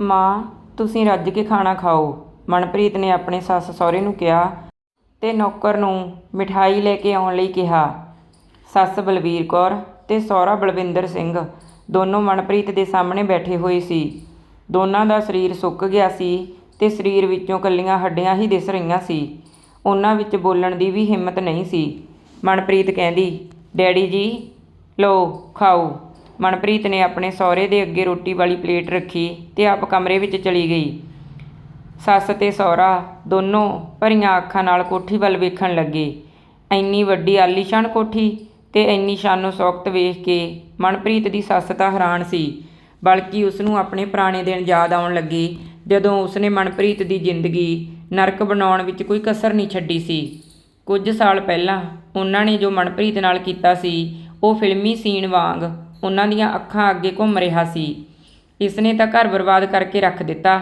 ਮਾਂ, ਤੁਸੀਂ ਰੱਜ ਕੇ ਖਾਣਾ ਖਾਓ। ਮਨਪ੍ਰੀਤ ਨੇ ਆਪਣੇ ਸੱਸ ਸਹੁਰੇ ਨੂੰ ਕਿਹਾ ਤੇ ਨੌਕਰ ਨੂੰ ਮਿਠਾਈ ਲੈ ਕੇ ਆਉਣ ਲਈ ਕਿਹਾ। ਸੱਸ ਬਲਵੀਰ ਕੌਰ ਤੇ ਸਹੁਰਾ ਬਲਵਿੰਦਰ ਸਿੰਘ ਦੋਨੋਂ ਮਨਪ੍ਰੀਤ ਦੇ ਸਾਹਮਣੇ ਬੈਠੇ ਹੋਏ ਸੀ। ਦੋਨਾਂ ਦਾ ਸਰੀਰ ਸੁੱਕ ਗਿਆ ਸੀ ਤੇ ਸਰੀਰ ਵਿੱਚੋਂ ਕੱਲੀਆਂ ਹੱਡੀਆਂ ਹੀ ਦਿਸ ਰਹੀਆਂ ਸੀ। ਉਹਨਾਂ ਵਿੱਚ ਬੋਲਣ ਦੀ ਵੀ ਹਿੰਮਤ ਨਹੀਂ ਸੀ। ਮਨਪ੍ਰੀਤ ਕਹਿੰਦੀ, ਡੈਡੀ ਜੀ, ਲਓ, ਖਾਓ। ਮਨਪ੍ਰੀਤ ਨੇ ਆਪਣੇ ਸਹੁਰੇ ਦੇ ਅੱਗੇ ਰੋਟੀ ਵਾਲੀ ਪਲੇਟ ਰੱਖੀ ਤੇ ਆਪ ਕਮਰੇ ਵਿੱਚ ਚਲੀ ਗਈ। ਸੱਸ ਤੇ ਸਹੁਰਾ ਦੋਨੋਂ ਭਰੀਆਂ ਅੱਖਾਂ ਨਾਲ ਕੋਠੀ ਵੱਲ ਵੇਖਣ ਲੱਗੇ। ਇੰਨੀ ਵੱਡੀ ਆਲੀਸ਼ਾਨ ਕੋਠੀ ਤੇ ਇੰਨੀ ਸ਼ਾਨੋ ਸ਼ੌਕਤ ਵੇਖ ਕੇ ਮਨਪ੍ਰੀਤ ਦੀ ਸੱਸ ਤਾਂ ਹੈਰਾਨ ਸੀ, ਬਲਕਿ ਉਸ ਨੂੰ ਆਪਣੇ ਪੁਰਾਣੇ ਦਿਨ ਯਾਦ ਆਉਣ ਲੱਗੇ ਜਦੋਂ ਉਸਨੇ ਮਨਪ੍ਰੀਤ ਦੀ ਜ਼ਿੰਦਗੀ ਨਰਕ ਬਣਾਉਣ ਵਿੱਚ ਕੋਈ ਕਸਰ ਨਹੀਂ ਛੱਡੀ ਸੀ। ਕੁਝ ਸਾਲ ਪਹਿਲਾਂ ਉਹਨਾਂ ਨੇ ਜੋ ਮਨਪ੍ਰੀਤ ਨਾਲ ਕੀਤਾ ਸੀ, ਉਹ ਫਿਲਮੀ ਸੀਨ ਵਾਂਗ ਉਹਨਾਂ ਦੀਆਂ ਅੱਖਾਂ ਅੱਗੇ ਘੁੰਮ ਰਿਹਾ ਸੀ। ਇਸਨੇ ਤਾਂ ਘਰ ਬਰਬਾਦ ਕਰਕੇ ਰੱਖ ਦਿੱਤਾ।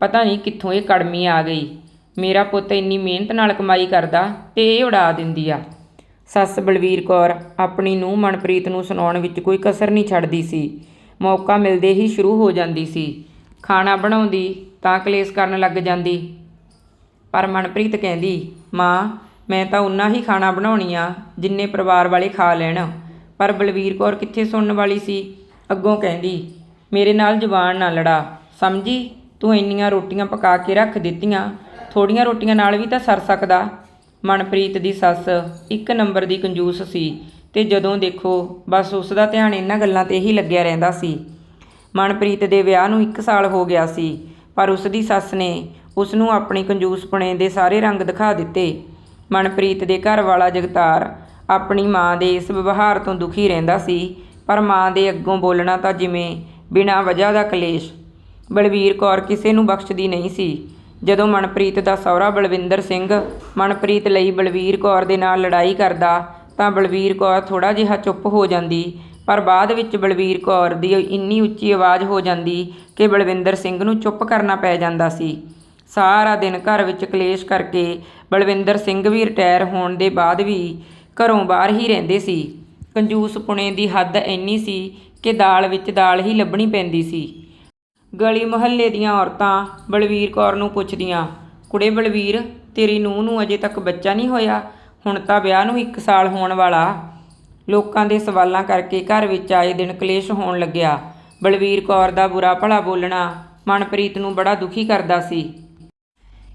ਪਤਾ ਨਹੀਂ ਕਿੱਥੋਂ ਇਹ ਕੜਮੀ ਆ ਗਈ। ਮੇਰਾ ਪੁੱਤ ਇੰਨੀ ਮਿਹਨਤ ਨਾਲ ਕਮਾਈ ਕਰਦਾ ਤੇ ਇਹ ਉਡਾ ਦਿੰਦੀ ਆ। ਸੱਸ ਬਲਵੀਰ ਕੌਰ ਆਪਣੀ ਨੂੰ ਮਨਪ੍ਰੀਤ ਨੂੰ ਸੁਣਾਉਣ ਵਿੱਚ ਕੋਈ ਕਸਰ ਨਹੀਂ ਛੱਡਦੀ ਸੀ। ਮੌਕਾ ਮਿਲਦੇ ਹੀ ਸ਼ੁਰੂ ਹੋ ਜਾਂਦੀ ਸੀ। ਖਾਣਾ ਬਣਾਉਂਦੀ ਤਾਂ ਕਲੇਸ਼ ਕਰਨ ਲੱਗ ਜਾਂਦੀ। ਪਰ ਮਨਪ੍ਰੀਤ ਕਹਿੰਦੀ, ਮਾਂ, ਮੈਂ ਤਾਂ ਉਨਾ ਹੀ ਖਾਣਾ ਬਣਾਉਣੀ ਆ ਜਿੰਨੇ ਪਰਿਵਾਰ ਵਾਲੇ ਖਾ ਲੈਣ। ਪਰ ਬਲਵੀਰ ਕੌਰ ਕਿੱਥੇ ਸੁਣਨ ਵਾਲੀ ਸੀ? ਅੱਗੋਂ ਕਹਿੰਦੀ, ਮੇਰੇ ਨਾਲ ਜ਼ੁਬਾਨ ਨਾ ਲੜਾ। ਸਮਝੀ? ਤੂੰ ਇੰਨੀਆਂ ਰੋਟੀਆਂ ਪਕਾ ਕੇ ਰੱਖ ਦਿੱਤੀਆਂ। ਥੋੜੀਆਂ ਰੋਟੀਆਂ ਨਾਲ ਵੀ ਤਾਂ ਸਰ ਸਕਦਾ। ਮਨਪ੍ਰੀਤ ਦੀ ਸੱਸ ਇੱਕ ਨੰਬਰ ਦੀ ਕੰਜੂਸ ਸੀ ਤੇ ਜਦੋਂ ਦੇਖੋ, ਬਸ ਉਸ ਦਾ ਧਿਆਨ ਇਹਨਾਂ ਗੱਲਾਂ ਤੇ ਹੀ ਲੱਗਿਆ ਰਹਿੰਦਾ ਸੀ। ਮਨਪ੍ਰੀਤ ਦੇ ਵਿਆਹ ਨੂੰ 1 ਸਾਲ ਹੋ ਗਿਆ ਸੀ, ਪਰ ਉਸ ਦੀ ਸੱਸ ਨੇ ਉਸ ਨੂੰ ਆਪਣੀ ਕੰਜੂਸਪਣੇ ਦੇ ਸਾਰੇ ਰੰਗ ਦਿਖਾ ਦਿੱਤੇ। ਮਨਪ੍ਰੀਤ ਦੇ ਘਰ ਵਾਲਾ ਜਗਤਾਰ ਆਪਣੀ ਮਾਂ ਦੇ ਇਸ ਵਿਵਹਾਰ ਤੋਂ ਦੁਖੀ ਰਹਿੰਦਾ ਸੀ, ਪਰ ਮਾਂ ਦੇ ਅੱਗੋਂ ਬੋਲਣਾ ਤਾਂ ਜਿਵੇਂ ਬਿਨਾਂ ਵਜ੍ਹਾ ਦਾ ਕਲੇਸ਼। ਬਲਵੀਰ ਕੌਰ ਕਿਸੇ ਨੂੰ ਬਖਸ਼ਦੀ ਨਹੀਂ ਸੀ। ਜਦੋਂ ਮਨਪ੍ਰੀਤ ਦਾ ਸਹੁਰਾ ਬਲਵਿੰਦਰ ਸਿੰਘ ਮਨਪ੍ਰੀਤ ਲਈ ਬਲਵੀਰ ਕੌਰ ਦੇ ਨਾਲ ਲੜਾਈ ਕਰਦਾ, ਤਾਂ ਬਲਵੀਰ ਕੌਰ ਥੋੜਾ ਜਿਹਾ ਚੁੱਪ ਹੋ ਜਾਂਦੀ, ਪਰ ਬਾਅਦ ਵਿੱਚ ਬਲਵੀਰ ਕੌਰ ਦੀ ਇੰਨੀ ਉੱਚੀ ਆਵਾਜ਼ ਹੋ ਜਾਂਦੀ ਕਿ ਬਲਵਿੰਦਰ ਸਿੰਘ ਨੂੰ ਚੁੱਪ ਕਰਨਾ ਪੈ ਜਾਂਦਾ ਸੀ। ਸਾਰਾ ਦਿਨ ਘਰ ਵਿੱਚ ਕਲੇਸ਼ ਕਰਕੇ ਬਲਵਿੰਦਰ ਸਿੰਘ ਵੀ ਰਿਟਾਇਰ ਹੋਣ ਦੇ ਬਾਅਦ ਵੀ ਘਰੋਂ ਬਾਹਰ ਹੀ ਰਹਿੰਦੇ ਸੀ। ਕੰਜੂਸ ਪੁਣੇ ਦੀ ਹੱਦ ਇੰਨੀ ਸੀ ਕਿ ਦਾਲ ਵਿੱਚ ਦਾਲ ਹੀ ਲੱਭਣੀ ਪੈਂਦੀ ਸੀ। ਗਲੀ ਮੁਹੱਲੇ ਦੀਆਂ ਔਰਤਾਂ ਬਲਵੀਰ ਕੌਰ ਨੂੰ ਪੁੱਛਦੀਆਂ, ਕੁੜੇ ਬਲਵੀਰ, ਤੇਰੀ ਨੂੰਹ ਨੂੰ ਅਜੇ ਤੱਕ ਬੱਚਾ ਨਹੀਂ ਹੋਇਆ? ਹੁਣ ਤਾਂ ਵਿਆਹ ਨੂੰ 1 ਸਾਲ ਹੋਣ ਵਾਲਾ। ਲੋਕਾਂ ਦੇ ਸਵਾਲਾਂ ਕਰਕੇ ਘਰ ਵਿੱਚ ਆਏ ਦਿਨ ਕਲੇਸ਼ ਹੋਣ ਲੱਗਿਆ। ਬਲਵੀਰ ਕੌਰ ਦਾ ਬੁਰਾ ਭਲਾ ਬੋਲਣਾ ਮਨਪ੍ਰੀਤ ਨੂੰ ਬੜਾ ਦੁਖੀ ਕਰਦਾ ਸੀ।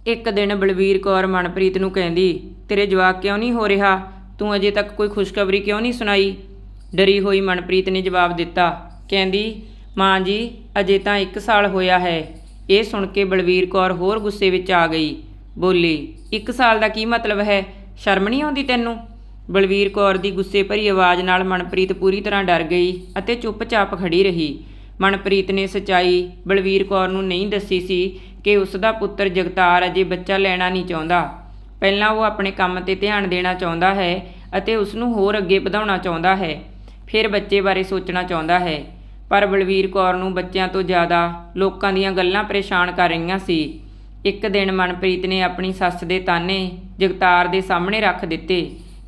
ਇੱਕ ਦਿਨ ਬਲਵੀਰ ਕੌਰ ਮਨਪ੍ਰੀਤ ਨੂੰ ਕਹਿੰਦੀ, ਤੇਰੇ ਜਵਾਕ ਕਿਉਂ ਨਹੀਂ ਹੋ ਰਿਹਾ? ਤੂੰ ਅਜੇ ਤੱਕ ਕੋਈ ਖੁਸ਼ਖਬਰੀ ਕਿਉਂ ਨਹੀਂ ਸੁਣਾਈ? ਡਰੀ ਹੋਈ ਮਨਪ੍ਰੀਤ ਨੇ ਜਵਾਬ ਦਿੱਤਾ। ਕਹਿੰਦੀ, ਮਾਂ ਜੀ, ਅਜੇ ਤਾਂ 1 ਸਾਲ ਹੋਇਆ ਹੈ। ਇਹ ਸੁਣ ਕੇ ਬਲਵੀਰ ਕੌਰ ਹੋਰ ਗੁੱਸੇ ਵਿੱਚ ਆ ਗਈ। ਬੋਲੀ 1 ਸਾਲ ਦਾ ਕੀ ਮਤਲਬ ਹੈ? ਸ਼ਰਮ ਨਹੀਂ ਆਉਂਦੀ ਤੈਨੂੰ? ਬਲਵੀਰ ਕੌਰ ਦੀ ਗੁੱਸੇ ਭਰੀ ਆਵਾਜ਼ ਨਾਲ ਮਨਪ੍ਰੀਤ ਪੂਰੀ ਤਰ੍ਹਾਂ ਡਰ ਗਈ ਅਤੇ ਚੁੱਪਚਾਪ ਖੜੀ ਰਹੀ। ਮਨਪ੍ਰੀਤ ਨੇ ਸਚਾਈ ਬਲਵੀਰ ਕੌਰ ਨੂੰ ਨਹੀਂ ਦੱਸੀ ਸੀ ਕਿ ਉਸ ਦਾ ਪੁੱਤਰ ਜਗਤਾਰ ਅਜੇ ਬੱਚਾ ਲੈਣਾ ਨਹੀਂ ਚਾਹੁੰਦਾ। ਪਹਿਲਾਂ ਉਹ ਆਪਣੇ ਕੰਮ ਤੇ ਧਿਆਨ ਦੇਣਾ ਚਾਹੁੰਦਾ ਹੈ ਅਤੇ ਉਸ ਨੂੰ ਹੋਰ ਅੱਗੇ ਵਧਾਉਣਾ ਚਾਹੁੰਦਾ ਹੈ, ਫਿਰ ਬੱਚੇ ਬਾਰੇ ਸੋਚਣਾ ਚਾਹੁੰਦਾ ਹੈ। ਪਰ ਬਲਵੀਰ ਕੌਰ ਨੂੰ ਬੱਚਿਆਂ ਤੋਂ ਜ਼ਿਆਦਾ ਲੋਕਾਂ ਦੀਆਂ ਗੱਲਾਂ ਪਰੇਸ਼ਾਨ ਕਰ ਰਹੀਆਂ ਸੀ। ਇੱਕ ਦਿਨ ਮਨਪ੍ਰੀਤ ਨੇ ਆਪਣੀ ਸੱਸ ਦੇ ਤਾਨੇ ਜਗਤਾਰ ਦੇ ਸਾਹਮਣੇ ਰੱਖ ਦਿੱਤੇ।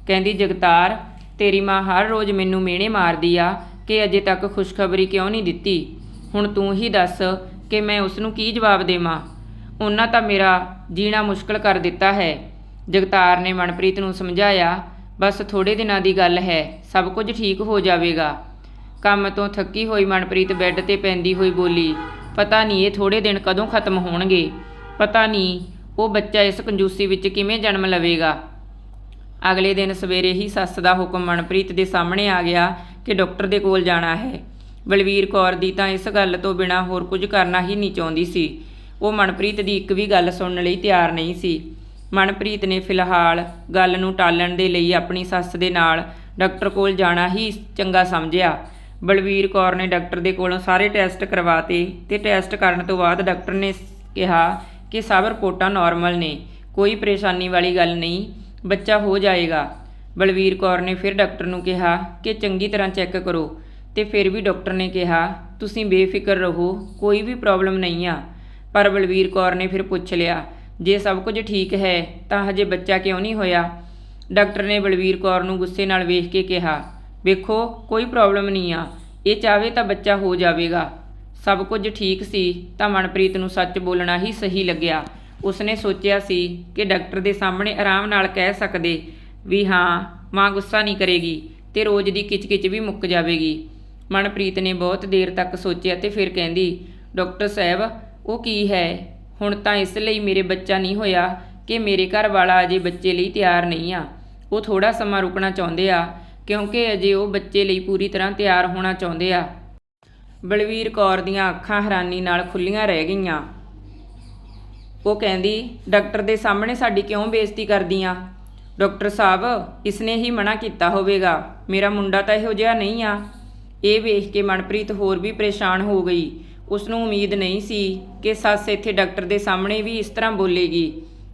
ਕਹਿੰਦੀ, ਜਗਤਾਰ, ਤੇਰੀ ਮਾਂ ਹਰ ਰੋਜ਼ ਮੈਨੂੰ ਮਿਹਣੇ ਮਾਰਦੀ ਆ ਕਿ ਅਜੇ ਤੱਕ ਖੁਸ਼ਖਬਰੀ ਕਿਉਂ ਨਹੀਂ ਦਿੱਤੀ? ਹੁਣ ਤੂੰ ਹੀ ਦੱਸ ਕਿ ਮੈਂ ਉਸ ਨੂੰ ਕੀ ਜਵਾਬ ਦੇਵਾਂ? ਉਹਨਾਂ ਤਾਂ ਮੇਰਾ ਜੀਣਾ ਮੁਸ਼ਕਲ ਕਰ ਦਿੱਤਾ ਹੈ। ਜਗਤਾਰ ਨੇ ਮਨਪ੍ਰੀਤ ਨੂੰ ਸਮਝਾਇਆ, ਬਸ ਥੋੜੇ ਦਿਨਾਂ ਦੀ ਗੱਲ ਹੈ, ਸਭ ਕੁਝ ਠੀਕ ਹੋ ਜਾਵੇਗਾ। ਕੰਮ ਤੋਂ ਥੱਕੀ ਹੋਈ ਮਨਪ੍ਰੀਤ ਬੈੱਡ ਤੇ ਪੈਂਦੀ ਹੋਈ ਬੋਲੀ, ਪਤਾ ਨਹੀਂ ਇਹ ਥੋੜੇ ਦਿਨ ਕਦੋਂ ਖਤਮ ਹੋਣਗੇ। ਪਤਾ ਨਹੀਂ ਉਹ ਬੱਚਾ ਇਸ ਕੰਜੂਸੀ ਵਿੱਚ ਕਿਵੇਂ ਜਨਮ ਲਵੇਗਾ। ਅਗਲੇ ਦਿਨ ਸਵੇਰੇ ਹੀ ਸੱਸ ਦਾ ਹੁਕਮ ਮਨਪ੍ਰੀਤ ਦੇ ਸਾਹਮਣੇ ਆ ਗਿਆ ਕਿ ਡਾਕਟਰ ਦੇ ਕੋਲ ਜਾਣਾ ਹੈ। ਬਲਵੀਰ ਕੌਰ ਦੀ ਤਾਂ ਇਸ ਗੱਲ ਤੋਂ ਬਿਨਾ ਹੋਰ ਕੁਝ ਕਰਨਾ ਹੀ ਨਹੀਂ ਚਾਹੁੰਦੀ ਸੀ। ਉਹ ਮਨਪ੍ਰੀਤ ਦੀ ਇੱਕ ਵੀ ਗੱਲ ਸੁਣਨ ਲਈ ਤਿਆਰ ਨਹੀਂ ਸੀ। ਮਨਪ੍ਰੀਤ ਨੇ ਫਿਲਹਾਲ ਗੱਲ ਨੂੰ ਟਾਲਣ ਦੇ ਲਈ ਆਪਣੀ ਸੱਸ ਦੇ ਨਾਲ ਡਾਕਟਰ ਕੋਲ ਜਾਣਾ ਹੀ ਚੰਗਾ ਸਮਝਿਆ। ਬਲਵੀਰ ਕੌਰ ਨੇ ਡਾਕਟਰ ਦੇ ਕੋਲੋਂ ਸਾਰੇ ਟੈਸਟ ਕਰਵਾਤੇ ਤੇ ਟੈਸਟ ਕਰਨ ਤੋਂ ਬਾਅਦ ਡਾਕਟਰ ਨੇ ਕਿਹਾ ਕਿ ਸਭ ਰਿਪੋਰਟਾਂ ਨਾਰਮਲ ਨੇ, ਕੋਈ ਪਰੇਸ਼ਾਨੀ ਵਾਲੀ ਗੱਲ ਨਹੀਂ, ਬੱਚਾ ਹੋ ਜਾਏਗਾ। ਬਲਵੀਰ ਕੌਰ ਨੇ ਫਿਰ ਡਾਕਟਰ ਨੂੰ ਕਿਹਾ ਕਿ ਚੰਗੀ ਤਰ੍ਹਾਂ ਚੈੱਕ ਕਰੋ ਤੇ ਫਿਰ ਵੀ ਡਾਕਟਰ ਨੇ ਕਿਹਾ, ਤੁਸੀਂ ਬੇਫਿਕਰ ਰਹੋ, ਕੋਈ ਵੀ ਪ੍ਰੋਬਲਮ ਨਹੀਂ ਆ। ਪਰ ਬਲਵੀਰ ਕੌਰ ਨੇ ਫਿਰ ਪੁੱਛ ਲਿਆ ਜੇ ਸਭ ਕੁਝ ਠੀਕ ਹੈ, ਤਾਂ ਹਜੇ ਬੱਚਾ ਕਿਉਂ ਨਹੀਂ ਹੋਇਆ? ਡਾਕਟਰ ਨੇ ਬਲਵੀਰ ਕੌਰ ਨੂੰ ਗੁੱਸੇ ਨਾਲ ਵੇਖ ਕੇ ਕਿਹਾ, ਵੇਖੋ, ਕੋਈ ਪ੍ਰੋਬਲਮ ਨਹੀਂ ਆ। ਇਹ ਚਾਹਵੇ ਤਾਂ ਬੱਚਾ ਹੋ ਜਾਵੇਗਾ। ਸਭ ਕੁਝ ਠੀਕ ਸੀ, ਤਾਂ ਮਨਪ੍ਰੀਤ ਨੂੰ ਸੱਚ ਬੋਲਣਾ ਹੀ ਸਹੀ ਲੱਗਿਆ। ਉਸਨੇ ਸੋਚਿਆ ਸੀ ਕਿ ਡਾਕਟਰ ਦੇ ਸਾਹਮਣੇ ਆਰਾਮ ਨਾਲ ਕਹਿ ਸਕਦੇ ਵੀ ਹਾਂ, ਮਾਂ ਗੁੱਸਾ ਨਹੀਂ ਕਰੇਗੀ ਤੇ ਰੋਜ਼ ਦੀ ਕਿਚਕਿਚ ਵੀ ਮੁੱਕ ਜਾਵੇਗੀ। ਮਨਪ੍ਰੀਤ ਨੇ ਬਹੁਤ ਦੇਰ ਤੱਕ ਸੋਚਿਆ ਤੇ ਫਿਰ ਕਹਿੰਦੀ, ਡਾਕਟਰ ਸਾਹਿਬ, ਉਹ ਕੀ ਹੈ? ਹੁਣ ਤਾਂ ਇਸ ਲਈ ਮੇਰੇ ਬੱਚਾ ਨਹੀਂ ਹੋਇਆ ਕਿ ਮੇਰੇ ਘਰ ਵਾਲਾ ਅਜੇ ਬੱਚੇ ਲਈ ਤਿਆਰ ਨਹੀਂ ਆ। ਉਹ ਥੋੜਾ ਸਮਾਂ ਰੁਕਣਾ ਚਾਹੁੰਦੇ ਆ, ਕਿਉਂਕਿ ਅਜੇ ਉਹ ਬੱਚੇ ਲਈ ਪੂਰੀ ਤਰ੍ਹਾਂ ਤਿਆਰ ਹੋਣਾ ਚਾਹੁੰਦੇ ਆ। ਬਲਵੀਰ ਕੌਰ ਦੀਆਂ ਅੱਖਾਂ ਹੈਰਾਨੀ ਨਾਲ ਖੁੱਲੀਆਂ ਰਹਿ ਗਈਆਂ। ਉਹ ਕਹਿੰਦੀ, ਡਾਕਟਰ ਦੇ ਸਾਹਮਣੇ ਸਾਡੀ ਕਿਉਂ ਬੇਇੱਜ਼ਤੀ ਕਰਦੀਆਂ ਡਾਕਟਰ ਸਾਹਿਬ, ਇਸਨੇ ਹੀ ਮਨਾ ਕੀਤਾ ਹੋਵੇਗਾ। ਮੇਰਾ ਮੁੰਡਾ ਤਾਂ ਇਹੋ ਜਿਹਾ ਨਹੀਂ ਆ। ਇਹ ਵੇਖ ਕੇ ਮਨਪ੍ਰੀਤ ਹੋਰ ਵੀ ਪਰੇਸ਼ਾਨ ਹੋ ਗਈ। ਉਸ ਨੂੰ ਉਮੀਦ ਨਹੀਂ ਸੀ ਕਿ ਸੱਸ ਇੱਥੇ ਡਾਕਟਰ ਦੇ ਸਾਹਮਣੇ ਵੀ ਇਸ ਤਰ੍ਹਾਂ ਬੋਲੇਗੀ।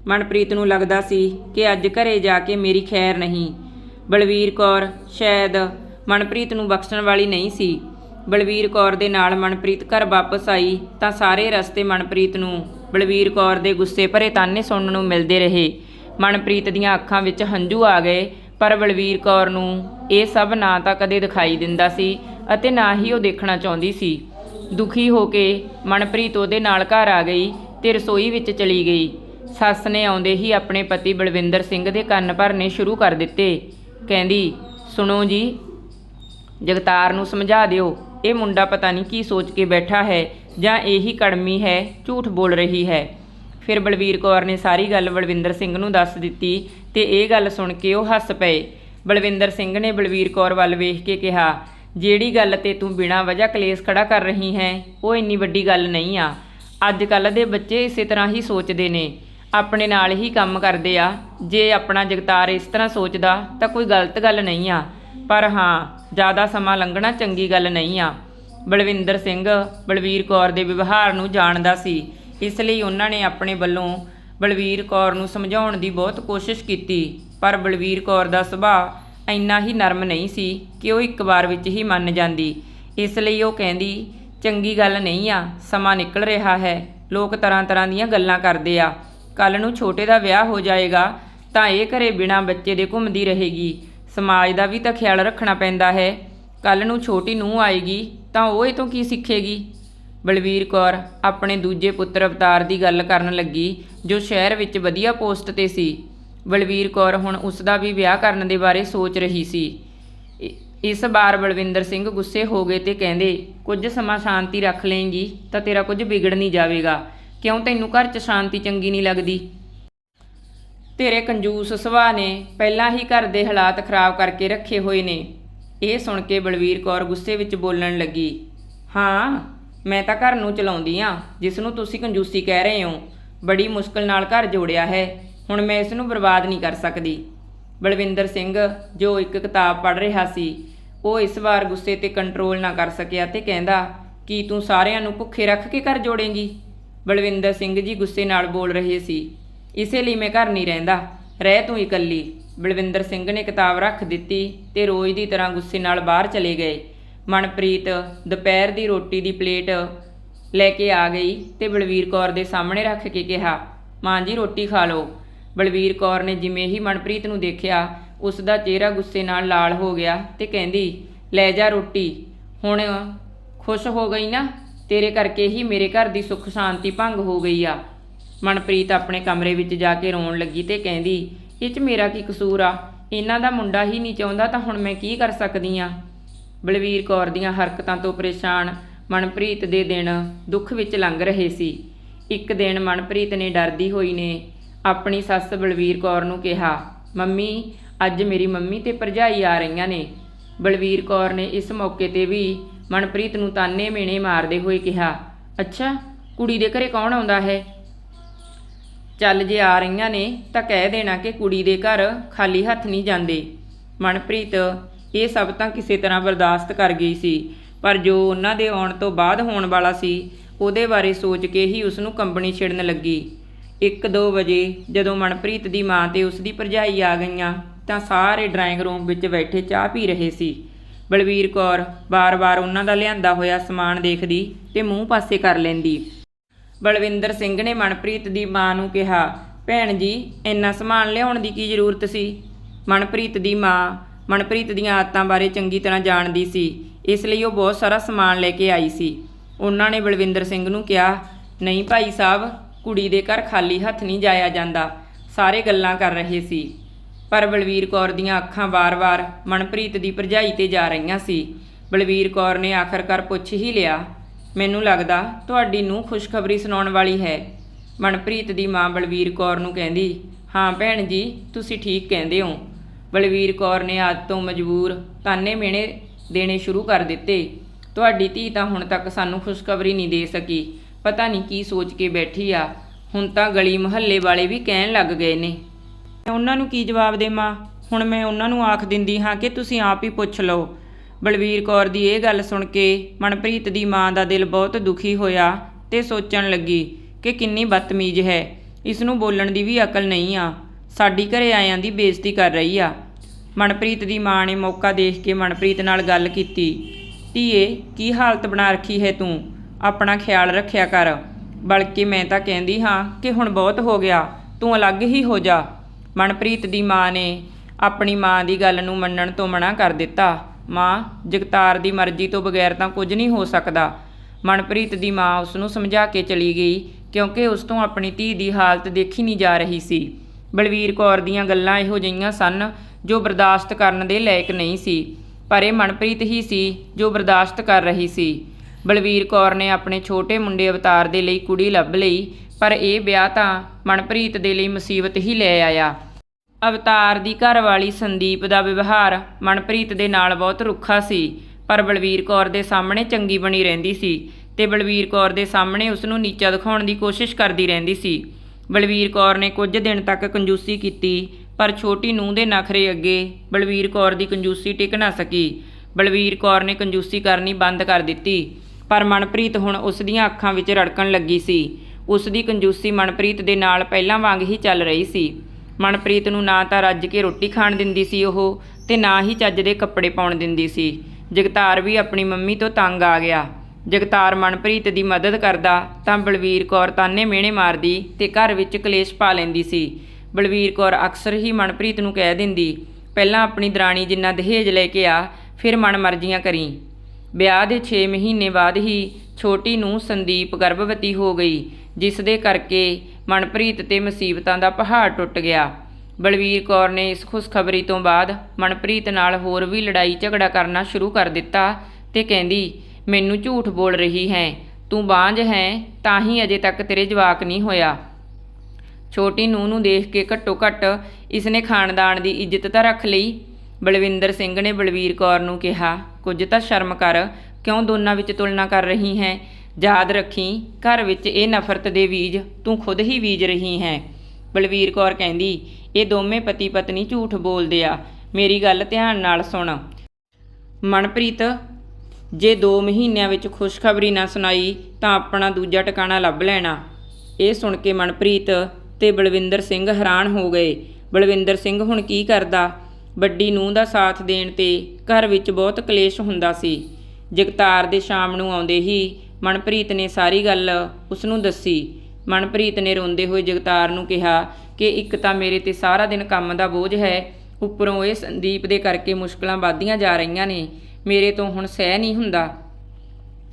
ਮਨਪ੍ਰੀਤ ਨੂੰ ਲੱਗਦਾ ਸੀ ਕਿ ਅੱਜ ਘਰੇ ਜਾ ਕੇ ਮੇਰੀ ਖੈਰ ਨਹੀਂ। ਬਲਵੀਰ ਕੌਰ ਸ਼ਾਇਦ ਮਨਪ੍ਰੀਤ ਨੂੰ ਬਖਸ਼ਣ ਵਾਲੀ ਨਹੀਂ ਸੀ। ਬਲਵੀਰ ਕੌਰ ਦੇ ਨਾਲ ਮਨਪ੍ਰੀਤ ਘਰ ਵਾਪਸ ਆਈ ਤਾਂ ਸਾਰੇ ਰਸਤੇ ਮਨਪ੍ਰੀਤ ਨੂੰ ਬਲਵੀਰ ਕੌਰ ਦੇ ਗੁੱਸੇ ਭਰੇ ਤਾਨੇ ਸੁਣਨ ਨੂੰ ਮਿਲਦੇ ਰਹੇ। ਮਨਪ੍ਰੀਤ ਦੀਆਂ ਅੱਖਾਂ ਵਿੱਚ ਹੰਝੂ ਆ ਗਏ, ਪਰ ਬਲਵੀਰ ਕੌਰ ਨੂੰ ਇਹ ਸਭ ਨਾ ਤਾਂ ਕਦੇ ਦਿਖਾਈ ਦਿੰਦਾ ਸੀ ਅਤੇ ਨਾ ਹੀ ਉਹ ਦੇਖਣਾ ਚਾਹੁੰਦੀ ਸੀ। ਦੁਖੀ ਹੋ ਕੇ ਮਨਪ੍ਰੀਤ ਉਹਦੇ ਨਾਲ ਘਰ ਆ ਗਈ ਤੇ ਰਸੋਈ ਵਿੱਚ ਚਲੀ ਗਈ। ਸੱਸ ਨੇ ਆਉਂਦੇ ਹੀ ਆਪਣੇ ਪਤੀ ਬਲਵਿੰਦਰ ਸਿੰਘ ਦੇ ਕੰਨ ਭਰਨੇ ਸ਼ੁਰੂ ਕਰ ਦਿੱਤੇ। ਕਹਿੰਦੀ, ਸੁਣੋ ਜੀ, ਜਗਤਾਰ ਨੂੰ ਸਮਝਾ ਦਿਓ, ਇਹ ਮੁੰਡਾ ਪਤਾ ਨਹੀਂ ਕੀ ਸੋਚ ਕੇ ਬੈਠਾ ਹੈ ਜਾਂ ਇਹੀ ਕੜਮੀ ਹੈ, ਝੂਠ ਬੋਲ ਰਹੀ ਹੈ। ਫਿਰ ਬਲਵੀਰ ਕੌਰ ਨੇ ਸਾਰੀ ਗੱਲ ਬਲਵਿੰਦਰ ਸਿੰਘ ਨੂੰ ਦੱਸ ਦਿੱਤੀ ਤੇ ਇਹ ਗੱਲ ਸੁਣ ਕੇ ਉਹ ਹੱਸ ਪਏ। ਬਲਵਿੰਦਰ ਸਿੰਘ ਨੇ ਬਲਵੀਰ ਕੌਰ ਵੱਲ ਵੇਖ ਕੇ ਕਿਹਾ ਜਿਹੜੀ ਗੱਲ ਤੇ ਤੂੰ ਬਿਨਾਂ ਵਜ੍ਹਾ ਕਲੇਸ਼ ਖੜਾ ਕਰ ਰਹੀ ਹੈ, ਉਹ ਇੰਨੀ ਵੱਡੀ ਗੱਲ ਨਹੀਂ ਆ। ਅੱਜ ਕੱਲ ਦੇ ਬੱਚੇ ਇਸੇ ਤਰ੍ਹਾਂ ਹੀ ਸੋਚਦੇ ਨੇ। ਆਪਣੇ ਨਾਲ ਹੀ ਕੰਮ ਕਰਦੇ ਆ। ਜੇ ਆਪਣਾ ਜਗਤਾਰ ਇਸ ਤਰ੍ਹਾਂ ਸੋਚਦਾ, ਤਾਂ ਕੋਈ ਗਲਤ ਗੱਲ ਨਹੀਂ ਆ। ਪਰ ਹਾਂ, ਜ਼ਿਆਦਾ ਸਮਾਂ ਲੰਘਣਾ ਚੰਗੀ ਗੱਲ ਨਹੀਂ ਆ। ਬਲਵਿੰਦਰ ਸਿੰਘ ਬਲਵੀਰ ਕੌਰ ਦੇ ਵਿਵਹਾਰ ਨੂੰ ਜਾਣਦਾ ਸੀ। ਇਸ ਲਈ ਉਹਨਾਂ ਨੇ ਆਪਣੇ ਵੱਲੋਂ ਬਲਵੀਰ ਕੌਰ ਨੂੰ ਸਮਝਾਉਣ ਦੀ ਬਹੁਤ ਕੋਸ਼ਿਸ਼ ਕੀਤੀ। ਪਰ ਬਲਵੀਰ ਕੌਰ ਦਾ ਸੁਭਾਅ ਇੰਨਾ ਹੀ ਨਰਮ ਨਹੀਂ ਸੀ ਕਿ ਉਹ ਇੱਕ ਵਾਰ ਵਿੱਚ ਹੀ ਮੰਨ ਜਾਂਦੀ। ਇਸ ਲਈ ਉਹ ਕਹਿੰਦੀ, ਚੰਗੀ ਗੱਲ ਨਹੀਂ ਆ, ਸਮਾਂ ਨਿਕਲ ਰਿਹਾ ਹੈ। ਲੋਕ ਤਰ੍ਹਾਂ ਤਰ੍ਹਾਂ ਦੀਆਂ ਗੱਲਾਂ ਕਰਦੇ ਆ। ਕੱਲ ਨੂੰ ਛੋਟੇ ਦਾ ਵਿਆਹ ਹੋ ਜਾਏਗਾ, ਤਾਂ ਇਹ ਘਰੇ ਬਿਨਾਂ ਬੱਚੇ ਦੇ ਘੁੰਮਦੀ ਰਹੇਗੀ। ਸਮਾਜ ਦਾ ਵੀ ਤਾਂ ਖਿਆਲ ਰੱਖਣਾ ਪੈਂਦਾ ਹੈ। ਕੱਲ ਨੂੰ ਛੋਟੀ ਨੂੰ ਆਏਗੀ, ਤਾਂ ਉਹ ਇਹ ਤੋਂ ਕੀ ਸਿੱਖੇਗੀ? ਬਲਵੀਰ ਕੌਰ ਆਪਣੇ ਦੂਜੇ ਪੁੱਤਰ ਅਵਤਾਰ ਦੀ ਗੱਲ ਕਰਨ ਲੱਗੀ, ਜੋ ਸ਼ਹਿਰ ਵਿੱਚ ਵਧੀਆ ਪੋਸਟ ਤੇ ਸੀ। ਬਲਵੀਰ ਕੌਰ ਹੁਣ ਉਸ ਦਾ ਵੀ ਵਿਆਹ ਕਰਨ ਦੇ ਬਾਰੇ ਸੋਚ ਰਹੀ ਸੀ। ਇਸ ਵਾਰ ਬਲਵਿੰਦਰ ਸਿੰਘ ਗੁੱਸੇ ਹੋ ਗਏ ਤੇ ਕਹਿੰਦੇ, ਕੁਝ ਸਮਾਂ ਸ਼ਾਂਤੀ ਰੱਖ ਲਏਂਗੀ, ਤਾਂ ਤੇਰਾ ਕੁਝ ਵਿਗੜ ਨਹੀਂ ਜਾਵੇਗਾ। ਕਿਉਂ ਤੈਨੂੰ ਘਰ 'ਚ ਸ਼ਾਂਤੀ ਚੰਗੀ ਨਹੀਂ ਲੱਗਦੀ? ਤੇਰੇ ਕੰਜੂਸ ਸੁਭਾਅ ਨੇ ਪਹਿਲਾਂ ਹੀ ਘਰ ਦੇ ਹਾਲਾਤ ਖਰਾਬ ਕਰਕੇ ਰੱਖੇ ਹੋਏ ਨੇ। ਇਹ ਸੁਣ ਕੇ ਬਲਵੀਰ ਕੌਰ ਗੁੱਸੇ ਵਿੱਚ ਬੋਲਣ ਲੱਗੀ, ਹਾਂ, ਮੈਂ ਤਾਂ ਘਰ ਨੂੰ ਚਲਾਉਂਦੀ ਆ, ਜਿਸ ਨੂੰ ਤੁਸੀਂ ਕੰਜੂਸੀ ਕਹਿ ਰਹੇ ਹੋ। ਬੜੀ ਮੁਸ਼ਕਲ ਨਾਲ ਘਰ ਜੋੜਿਆ ਹੈ। ਹੁਣ ਮੈਂ ਇਸ ਨੂੰ ਬਰਬਾਦ ਨਹੀਂ ਕਰ ਸਕਦੀ। ਬਲਵਿੰਦਰ ਸਿੰਘ ਜੋ ਇੱਕ ਕਿਤਾਬ ਪੜ੍ਹ ਰਿਹਾ ਸੀ, ਉਹ ਇਸ ਵਾਰ ਗੁੱਸੇ ਤੇ ਕੰਟਰੋਲ ਨਾ ਕਰ ਸਕਿਆ ਤੇ ਕਹਿੰਦਾ, ਕੀ ਤੂੰ ਸਾਰਿਆਂ ਨੂੰ ਭੁੱਖੇ ਰੱਖ ਕੇ ਘਰ ਜੋੜੇਂਗੀ? ਬਲਵਿੰਦਰ ਸਿੰਘ ਜੀ ਗੁੱਸੇ ਨਾਲ ਬੋਲ ਰਹੇ ਸੀ, ਇਸੇ ਲਈ ਮੈਂ ਘਰ ਨਹੀਂ ਰਹਿੰਦਾ, ਰਹਿ ਤੂੰ ਇਕੱਲੀ। ਬਲਵਿੰਦਰ ਸਿੰਘ ਨੇ ਕਿਤਾਬ ਰੱਖ ਦਿੱਤੀ ਤੇ ਰੋਜ਼ ਦੀ ਤਰ੍ਹਾਂ ਗੁੱਸੇ ਨਾਲ ਬਾਹਰ ਚਲੇ ਗਏ। ਮਨਪ੍ਰੀਤ ਦੁਪਹਿਰ ਦੀ ਰੋਟੀ ਦੀ ਪਲੇਟ ਲੈ ਕੇ ਆ ਗਈ ਤੇ ਬਲਵੀਰ ਕੌਰ ਦੇ ਸਾਹਮਣੇ ਰੱਖ ਕੇ ਕਿਹਾ, ਮਾਂ ਜੀ ਰੋਟੀ ਖਾ ਲਓ। ਬਲਵੀਰ ਕੌਰ ਨੇ ਜਿਵੇਂ ਹੀ ਮਨਪ੍ਰੀਤ ਨੂੰ ਦੇਖਿਆ ਉਸ ਦਾ ਚਿਹਰਾ ਗੁੱਸੇ ਨਾਲ ਲਾਲ ਹੋ ਗਿਆ ਤੇ ਕਹਿੰਦੀ, ਲੈ ਜਾ ਰੋਟੀ, ਹੁਣ ਖੁਸ਼ ਹੋ ਗਈ ਨਾ? ਤੇਰੇ ਕਰਕੇ ਹੀ ਮੇਰੇ ਘਰ ਦੀ ਸੁੱਖ ਸ਼ਾਂਤੀ ਭੰਗ ਹੋ ਗਈ ਆ। ਮਨਪ੍ਰੀਤ ਆਪਣੇ ਕਮਰੇ ਵਿੱਚ ਜਾ ਕੇ ਰੋਣ ਲੱਗੀ ਤੇ ਕਹਿੰਦੀ, ਇਹ 'ਚ ਮੇਰਾ ਕੀ ਕਸੂਰ ਆ? ਇਹਨਾਂ ਦਾ ਮੁੰਡਾ ਹੀ ਨਹੀਂ ਚਾਹੁੰਦਾ ਤਾਂ ਹੁਣ ਮੈਂ ਕੀ ਕਰ ਸਕਦੀ ਆ? ਬਲਵੀਰ ਕੌਰ ਦੀਆਂ ਹਰਕਤਾਂ ਤੋਂ ਪਰੇਸ਼ਾਨ ਮਨਪ੍ਰੀਤ ਦੇ ਦਿਨ ਦੁੱਖ ਵਿੱਚ ਲੰਘ ਰਹੇ ਸੀ। ਇੱਕ ਦਿਨ ਮਨਪ੍ਰੀਤ ਨੇ ਡਰਦੀ ਹੋਈ ਨੇ ਆਪਣੀ ਸੱਸ ਬਲਵੀਰ ਕੌਰ ਨੂੰ ਕਿਹਾ, ਮੰਮੀ, ਅੱਜ ਮੇਰੀ ਮੰਮੀ ਤੇ ਭਰਜਾਈ ਆ ਰਹੀਆਂ ਨੇ। ਬਲਵੀਰ ਕੌਰ ਨੇ ਇਸ ਮੌਕੇ ਤੇ ਵੀ ਮਨਪ੍ਰੀਤ ਨੂੰ ਤਾਨੇ ਮੇਣੇ ਮਾਰਦੇ ਹੋਏ ਕਿਹਾ, ਅੱਛਾ, ਕੁੜੀ ਦੇ ਘਰੇ ਕੌਣ ਆਉਂਦਾ ਹੈ? ਚੱਲ ਜੇ ਆ ਰਹੀਆਂ ਨੇ, ਤਾਂ ਕਹਿ ਦੇਣਾ ਕਿ ਕੁੜੀ ਦੇ ਘਰ ਖਾਲੀ ਹੱਥ ਨਹੀਂ ਜਾਂਦੇ। ਮਨਪ੍ਰੀਤ ਇਹ ਸਭ ਤਾਂ ਕਿਸੇ ਤਰ੍ਹਾਂ ਬਰਦਾਸ਼ਤ ਕਰ ਗਈ ਸੀ, ਪਰ ਜੋ ਉਹਨਾਂ ਦੇ ਆਉਣ ਤੋਂ ਬਾਅਦ ਹੋਣ ਵਾਲਾ ਸੀ, ਉਹਦੇ ਬਾਰੇ ਸੋਚ ਕੇ ਹੀ ਉਸ ਨੂੰ ਕੰਬਣੀ ਛਿੜਨ ਲੱਗੀ। 1-2 ਵਜੇ ਜਦੋਂ ਮਨਪ੍ਰੀਤ ਦੀ ਮਾਂ ਤੇ ਉਸ ਦੀ ਭਰਜਾਈ ਆ ਗਈਆਂ, ਤਾਂ ਸਾਰੇ ਡਰਾਇੰਗ ਰੂਮ ਵਿੱਚ ਬੈਠੇ ਚਾਹ ਪੀ ਰਹੇ ਸੀ। ਬਲਵੀਰ ਕੌਰ ਬਾਰ-ਬਾਰ ਉਹਨਾਂ ਦਾ ਲਿਆਂਦਾ ਹੋਇਆ ਸਮਾਨ ਦੇਖਦੀ ਤੇ ਮੂੰਹ ਪਾਸੇ ਕਰ ਲੈਂਦੀ। ਬਲਵਿੰਦਰ ਸਿੰਘ ਨੇ ਮਨਪ੍ਰੀਤ ਦੀ ਮਾਂ ਨੂੰ ਕਿਹਾ, ਭੈਣ ਜੀ, ਇੰਨਾ ਸਮਾਨ ਲਿਆਉਣ ਦੀ ਕੀ ਜ਼ਰੂਰਤ ਸੀ? ਮਨਪ੍ਰੀਤ ਦੀ ਮਾਂ ਮਨਪ੍ਰੀਤ ਦੀਆਂ ਆਦਤਾਂ ਬਾਰੇ ਚੰਗੀ ਤਰ੍ਹਾਂ ਜਾਣਦੀ ਸੀ, ਇਸ ਲਈ ਉਹ ਬਹੁਤ ਸਾਰਾ ਸਮਾਨ ਲੈ ਕੇ ਆਈ ਸੀ। ਉਹਨਾਂ ਨੇ ਬਲਵਿੰਦਰ ਸਿੰਘ ਨੂੰ ਕਿਹਾ, ਨਹੀਂ ਭਾਈ ਸਾਹਿਬ ਕੁੜੀ ਦੇ ਘਰ ਖਾਲੀ ਹੱਥ ਨਹੀਂ ਜਾਇਆ ਜਾਂਦਾ। ਸਾਰੇ ਗੱਲਾਂ ਕਰ ਰਹੇ ਸੀ। ਪਰ ਬਲਵੀਰ ਕੌਰ ਦੀਆਂ ਅੱਖਾਂ ਵਾਰ-ਵਾਰ ਮਨਪ੍ਰੀਤ ਦੀ ਭਰਜਾਈ ਤੇ ਜਾ ਰਹੀਆਂ ਸੀ। ਬਲਵੀਰ ਕੌਰ ਨੇ ਆਖਰਕਾਰ ਪੁੱਛ ਹੀ ਲਿਆ, ਮੈਨੂੰ ਲੱਗਦਾ ਤੁਹਾਡੀ ਨੂੰ ਖੁਸ਼ਖਬਰੀ ਸੁਣਾਉਣ ਵਾਲੀ ਹੈ। ਮਨਪ੍ਰੀਤ ਦੀ ਮਾਂ ਬਲਵੀਰ ਕੌਰ ਨੂੰ ਕਹਿੰਦੀ, ਹਾਂ ਭੈਣ ਜੀ, ਤੁਸੀਂ ਠੀਕ ਕਹਿੰਦੇ ਹੋ। ਬਲਵੀਰ ਕੌਰ ਨੇ ਆਦ ਤੋਂ ਮਜਬੂਰ ਤਾਨੇ ਮੇਣੇ ਦੇਣੇ ਸ਼ੁਰੂ ਕਰ ਦਿੱਤੇ। ਤੁਹਾਡੀ ਧੀ ਤਾਂ ਹੁਣ ਤੱਕ ਸਾਨੂੰ ਖੁਸ਼ਖਬਰੀ ਨਹੀਂ ਦੇ ਸਕੀ। ਪਤਾ ਨਹੀਂ ਕੀ ਸੋਚ ਕੇ ਬੈਠੀ ਆ। ਹੁਣ ਤਾਂ ਗਲੀ ਮੁਹੱਲੇ ਵਾਲੇ ਵੀ ਕਹਿਣ ਲੱਗ ਗਏ ਨੇ। ਮੈਂ ਉਹਨਾਂ ਨੂੰ ਕੀ ਜਵਾਬ ਦੇਵਾਂ? ਹੁਣ ਮੈਂ ਉਹਨਾਂ ਨੂੰ ਆਖ ਦਿੰਦੀ ਹਾਂ ਕਿ ਤੁਸੀਂ ਆਪ ਹੀ ਪੁੱਛ ਲਓ। ਬਲਵੀਰ ਕੌਰ ਦੀ ਇਹ ਗੱਲ ਸੁਣ ਕੇ ਮਨਪ੍ਰੀਤ ਦੀ ਮਾਂ ਦਾ ਦਿਲ ਬਹੁਤ ਦੁਖੀ ਹੋਇਆ ਤੇ ਸੋਚਣ ਲੱਗੀ ਕਿ ਕਿੰਨੀ ਬਦਤਮੀਜ਼ ਹੈ। ਇਸ ਨੂੰ ਬੋਲਣ ਦੀ ਵੀ ਅਕਲ ਨਹੀਂ ਆ। ਸਾਡੀ ਘਰੇ ਆਇਆਂ ਦੀ ਬੇਇੱਜ਼ਤੀ ਕਰ ਰਹੀ ਆ। ਮਨਪ੍ਰੀਤ ਦੀ ਮਾਂ ਨੇ ਮੌਕਾ ਦੇਖ ਕੇ ਮਨਪ੍ਰੀਤ ਨਾਲ ਗੱਲ ਕੀਤੀ, ਧੀਏ, ਕੀ ਹਾਲਤ ਬਣਾ ਰੱਖੀ ਹੈ ਤੂੰ? ਆਪਣਾ ਖਿਆਲ ਰੱਖਿਆ ਕਰ। ਬਲਕਿ ਮੈਂ ਤਾਂ ਕਹਿੰਦੀ ਹਾਂ ਕਿ ਹੁਣ ਬਹੁਤ ਹੋ ਗਿਆ, ਤੂੰ ਅਲੱਗ ਹੀ ਹੋ ਜਾ। ਮਨਪ੍ਰੀਤ ਦੀ ਮਾਂ ਨੇ ਆਪਣੀ ਮਾਂ ਦੀ ਗੱਲ ਨੂੰ ਮੰਨਣ ਤੋਂ ਮਨਾ ਕਰ ਦਿੱਤਾ। ਮਾਂ, ਜਗਤਾਰ ਦੀ ਮਰਜ਼ੀ ਤੋਂ ਬਗੈਰ ਤਾਂ ਕੁਝ ਨਹੀਂ ਹੋ ਸਕਦਾ। ਮਨਪ੍ਰੀਤ ਦੀ ਮਾਂ ਉਸ ਨੂੰ ਸਮਝਾ ਕੇ ਚਲੀ ਗਈ, ਕਿਉਂਕਿ ਉਸ ਤੋਂ ਆਪਣੀ ਧੀ ਦੀ ਹਾਲਤ ਦੇਖੀ ਨਹੀਂ ਜਾ ਰਹੀ ਸੀ। ਬਲਵੀਰ ਕੌਰ ਦੀਆਂ ਗੱਲਾਂ ਇਹੋ ਜਿਹੀਆਂ ਸਨ ਜੋ ਬਰਦਾਸ਼ਤ ਕਰਨ ਦੇ ਲਾਇਕ ਨਹੀਂ ਸੀ, ਪਰ ਇਹ ਮਨਪ੍ਰੀਤ ਹੀ ਸੀ ਜੋ ਬਰਦਾਸ਼ਤ ਕਰ ਰਹੀ ਸੀ। ਬਲਵੀਰ ਕੌਰ ਨੇ ਆਪਣੇ ਛੋਟੇ ਮੁੰਡੇ ਅਵਤਾਰ ਦੇ ਲਈ ਕੁੜੀ ਲੱਭ ਲਈ, ਪਰ ਇਹ ਵਿਆਹ ਤਾਂ ਮਨਪ੍ਰੀਤ ਦੇ ਲਈ ਮੁਸੀਬਤ ਹੀ ਲੈ ਆਇਆ। ਅਵਤਾਰ ਦੀ ਘਰਵਾਲੀ ਸੰਦੀਪ ਦਾ ਵਿਵਹਾਰ ਮਨਪ੍ਰੀਤ ਦੇ ਨਾਲ ਬਹੁਤ ਰੁੱਖਾ ਸੀ, ਪਰ ਬਲਵੀਰ ਕੌਰ ਦੇ ਸਾਹਮਣੇ ਚੰਗੀ ਬਣੀ ਰਹਿੰਦੀ ਸੀ ਤੇ ਬਲਵੀਰ ਕੌਰ ਦੇ ਸਾਹਮਣੇ ਉਸ ਨੂੰ ਨੀਚਾ ਦਿਖਾਉਣ ਦੀ ਕੋਸ਼ਿਸ਼ ਕਰਦੀ ਰਹਿੰਦੀ ਸੀ। ਬਲਵੀਰ ਕੌਰ ਨੇ ਕੁਝ ਦਿਨ ਤੱਕ ਕੰਜੂਸੀ ਕੀਤੀ, ਪਰ ਛੋਟੀ ਨੂੰਹ ਦੇ ਨਖਰੇ ਅੱਗੇ ਬਲਵੀਰ ਕੌਰ ਦੀ ਕੰਜੂਸੀ ਟਿਕ ਨਾ ਸਕੀ। ਬਲਵੀਰ ਕੌਰ ਨੇ ਕੰਜੂਸੀ ਕਰਨੀ ਬੰਦ ਕਰ ਦਿੱਤੀ। ਪਰ ਮਨਪ੍ਰੀਤ ਹੁਣ ਉਸ ਦੀਆਂ ਅੱਖਾਂ ਵਿੱਚ ਰੜਕਣ ਲੱਗੀ ਸੀ। ਉਸ ਦੀ ਕੰਜੂਸੀ ਮਨਪ੍ਰੀਤ ਦੇ ਨਾਲ ਪਹਿਲਾਂ ਵਾਂਗ ਹੀ ਚੱਲ ਰਹੀ ਸੀ। ਮਨਪ੍ਰੀਤ ਨੂੰ ਨਾ ਤਾਂ ਰੱਜ ਕੇ ਰੋਟੀ ਖਾਣ ਦਿੰਦੀ ਸੀ ਉਹ ਤੇ ਨਾ ਹੀ ਚੱਜ ਦੇ ਕੱਪੜੇ ਪਾਉਣ ਦਿੰਦੀ ਸੀ। ਜਗਤਾਰ ਵੀ ਆਪਣੀ ਮੰਮੀ ਤੋਂ ਤੰਗ ਆ ਗਿਆ। ਜਗਤਾਰ ਮਨਪ੍ਰੀਤ ਦੀ ਮਦਦ ਕਰਦਾ ਤਾਂ ਬਲਵੀਰ ਕੌਰ ਤਾਨੇ ਮਿਹਣੇ ਮਾਰਦੀ ਤੇ ਘਰ ਵਿੱਚ ਕਲੇਸ਼ ਪਾ ਲੈਂਦੀ ਸੀ। ਬਲਵੀਰ ਕੌਰ ਅਕਸਰ ਹੀ ਮਨਪ੍ਰੀਤ ਨੂੰ ਕਹਿ ਦਿੰਦੀ, ਪਹਿਲਾਂ ਆਪਣੀ ਦਰਾਣੀ ਜਿੰਨਾ ਦਹੇਜ ਲੈ ਕੇ ਆ, ਫਿਰ ਮਨ ਮਰਜ਼ੀਆਂ ਕਰੀ। ਵਿਆਹ ਦੇ 6 ਮਹੀਨੇ ਬਾਅਦ ਹੀ ਛੋਟੀ ਨੂੰ ਸੰਦੀਪ ਗਰਭਵਤੀ ਹੋ ਗਈ, ਜਿਸ ਦੇ ਕਰਕੇ ਮਨਪ੍ਰੀਤ ਤੇ ਮੁਸੀਬਤਾਂ ਦਾ ਪਹਾੜ ਟੁੱਟ ਗਿਆ। ਬਲਵੀਰ ਕੌਰ ਨੇ ਇਸ ਖੁਸ਼ਖਬਰੀ ਤੋਂ ਬਾਅਦ ਮਨਪ੍ਰੀਤ ਨਾਲ ਹੋਰ ਵੀ ਲੜਾਈ ਝਗੜਾ ਕਰਨਾ ਸ਼ੁਰੂ ਕਰ ਦਿੱਤਾ ਤੇ ਕਹਿੰਦੀ, ਮੈਨੂੰ ਝੂਠ ਬੋਲ ਰਹੀ ਹੈ, ਤੂੰ ਬਾਂਝ ਹੈ, ਤਾਂ ਹੀ ਅਜੇ ਤੱਕ ਤੇਰੇ ਜਵਾਕ ਨਹੀਂ ਹੋਇਆ ਛੋਟੀ ਨੂੰਹ ਨੂੰ ਦੇਖ ਕੇ ਘੱਟੋ ਘੱਟ ਇਸਨੇ ਖਾਨਦਾਨ ਦੀ ਇੱਜ਼ਤ ਤਾਂ ਰੱਖ ਲਈ। ਬਲਵਿੰਦਰ ਸਿੰਘ ਨੇ ਬਲਵੀਰ ਕੌਰ ਨੂੰ ਕਿਹਾ ਕੁਝ ਤਾਂ ਸ਼ਰਮ ਕਰ, ਕਿਉਂ ਦੋਨਾਂ ਵਿੱਚ ਤੁਲਨਾ ਕਰ ਰਹੀ ਹੈ? ਯਾਦ ਰੱਖੀ, ਘਰ ਵਿੱਚ ਇਹ ਨਫ਼ਰਤ ਦੇ ਬੀਜ ਤੂੰ ਖੁਦ ਹੀ ਬੀਜ ਰਹੀ ਹੈ। ਬਲਵੀਰ ਕੌਰ ਕਹਿੰਦੀ, ਇਹ ਦੋਵੇਂ ਪਤੀ ਪਤਨੀ ਝੂਠ ਬੋਲਦੇ ਆ। ਮੇਰੀ ਗੱਲ ਧਿਆਨ ਨਾਲ ਸੁਣ। ਮਨਪ੍ਰੀਤ, ਜੇ 2 ਮਹੀਨਿਆਂ ਵਿੱਚ ਖੁਸ਼ਖਬਰੀ ਨਾ ਸੁਣਾਈ, ਤਾਂ ਆਪਣਾ ਦੂਜਾ ਟਿਕਾਣਾ ਲੱਭ ਲੈਣਾ। ਇਹ ਸੁਣ ਕੇ ਮਨਪ੍ਰੀਤ ਤੇ ਬਲਵਿੰਦਰ ਸਿੰਘ ਹੈਰਾਨ ਹੋ ਗਏ। ਬਲਵਿੰਦਰ ਸਿੰਘ ਹੁਣ ਕੀ ਕਰਦਾ? ਵੱਡੀ ਨੂੰਹ ਦਾ ਸਾਥ ਦੇਣ ਤੇ ਘਰ ਵਿੱਚ ਬਹੁਤ ਕਲੇਸ਼ ਹੁੰਦਾ ਸੀ। ਜਗਤਾਰ ਦੇ ਸ਼ਾਮ ਨੂੰ ਆਉਂਦੇ ਹੀ ਮਨਪ੍ਰੀਤ ਨੇ ਸਾਰੀ ਗੱਲ ਉਸ ਨੂੰ ਦੱਸੀ। ਮਨਪ੍ਰੀਤ ਨੇ ਰੋਂਦੇ ਹੋਏ ਜਗਤਾਰ ਨੂੰ ਕਿਹਾ ਕਿ ਇੱਕ ਤਾਂ ਮੇਰੇ ਤੇ ਸਾਰਾ ਦਿਨ ਕੰਮ ਦਾ ਬੋਝ ਹੈ, ਉੱਪਰੋਂ ਇਹ ਸੰਦੀਪ ਦੇ ਕਰਕੇ ਮੁਸ਼ਕਲਾਂ ਵੱਧਦੀਆਂ ਜਾ ਰਹੀਆਂ ਨੇ, ਮੇਰੇ ਤੋਂ ਹੁਣ ਸਹਿ ਨਹੀਂ ਹੁੰਦਾ।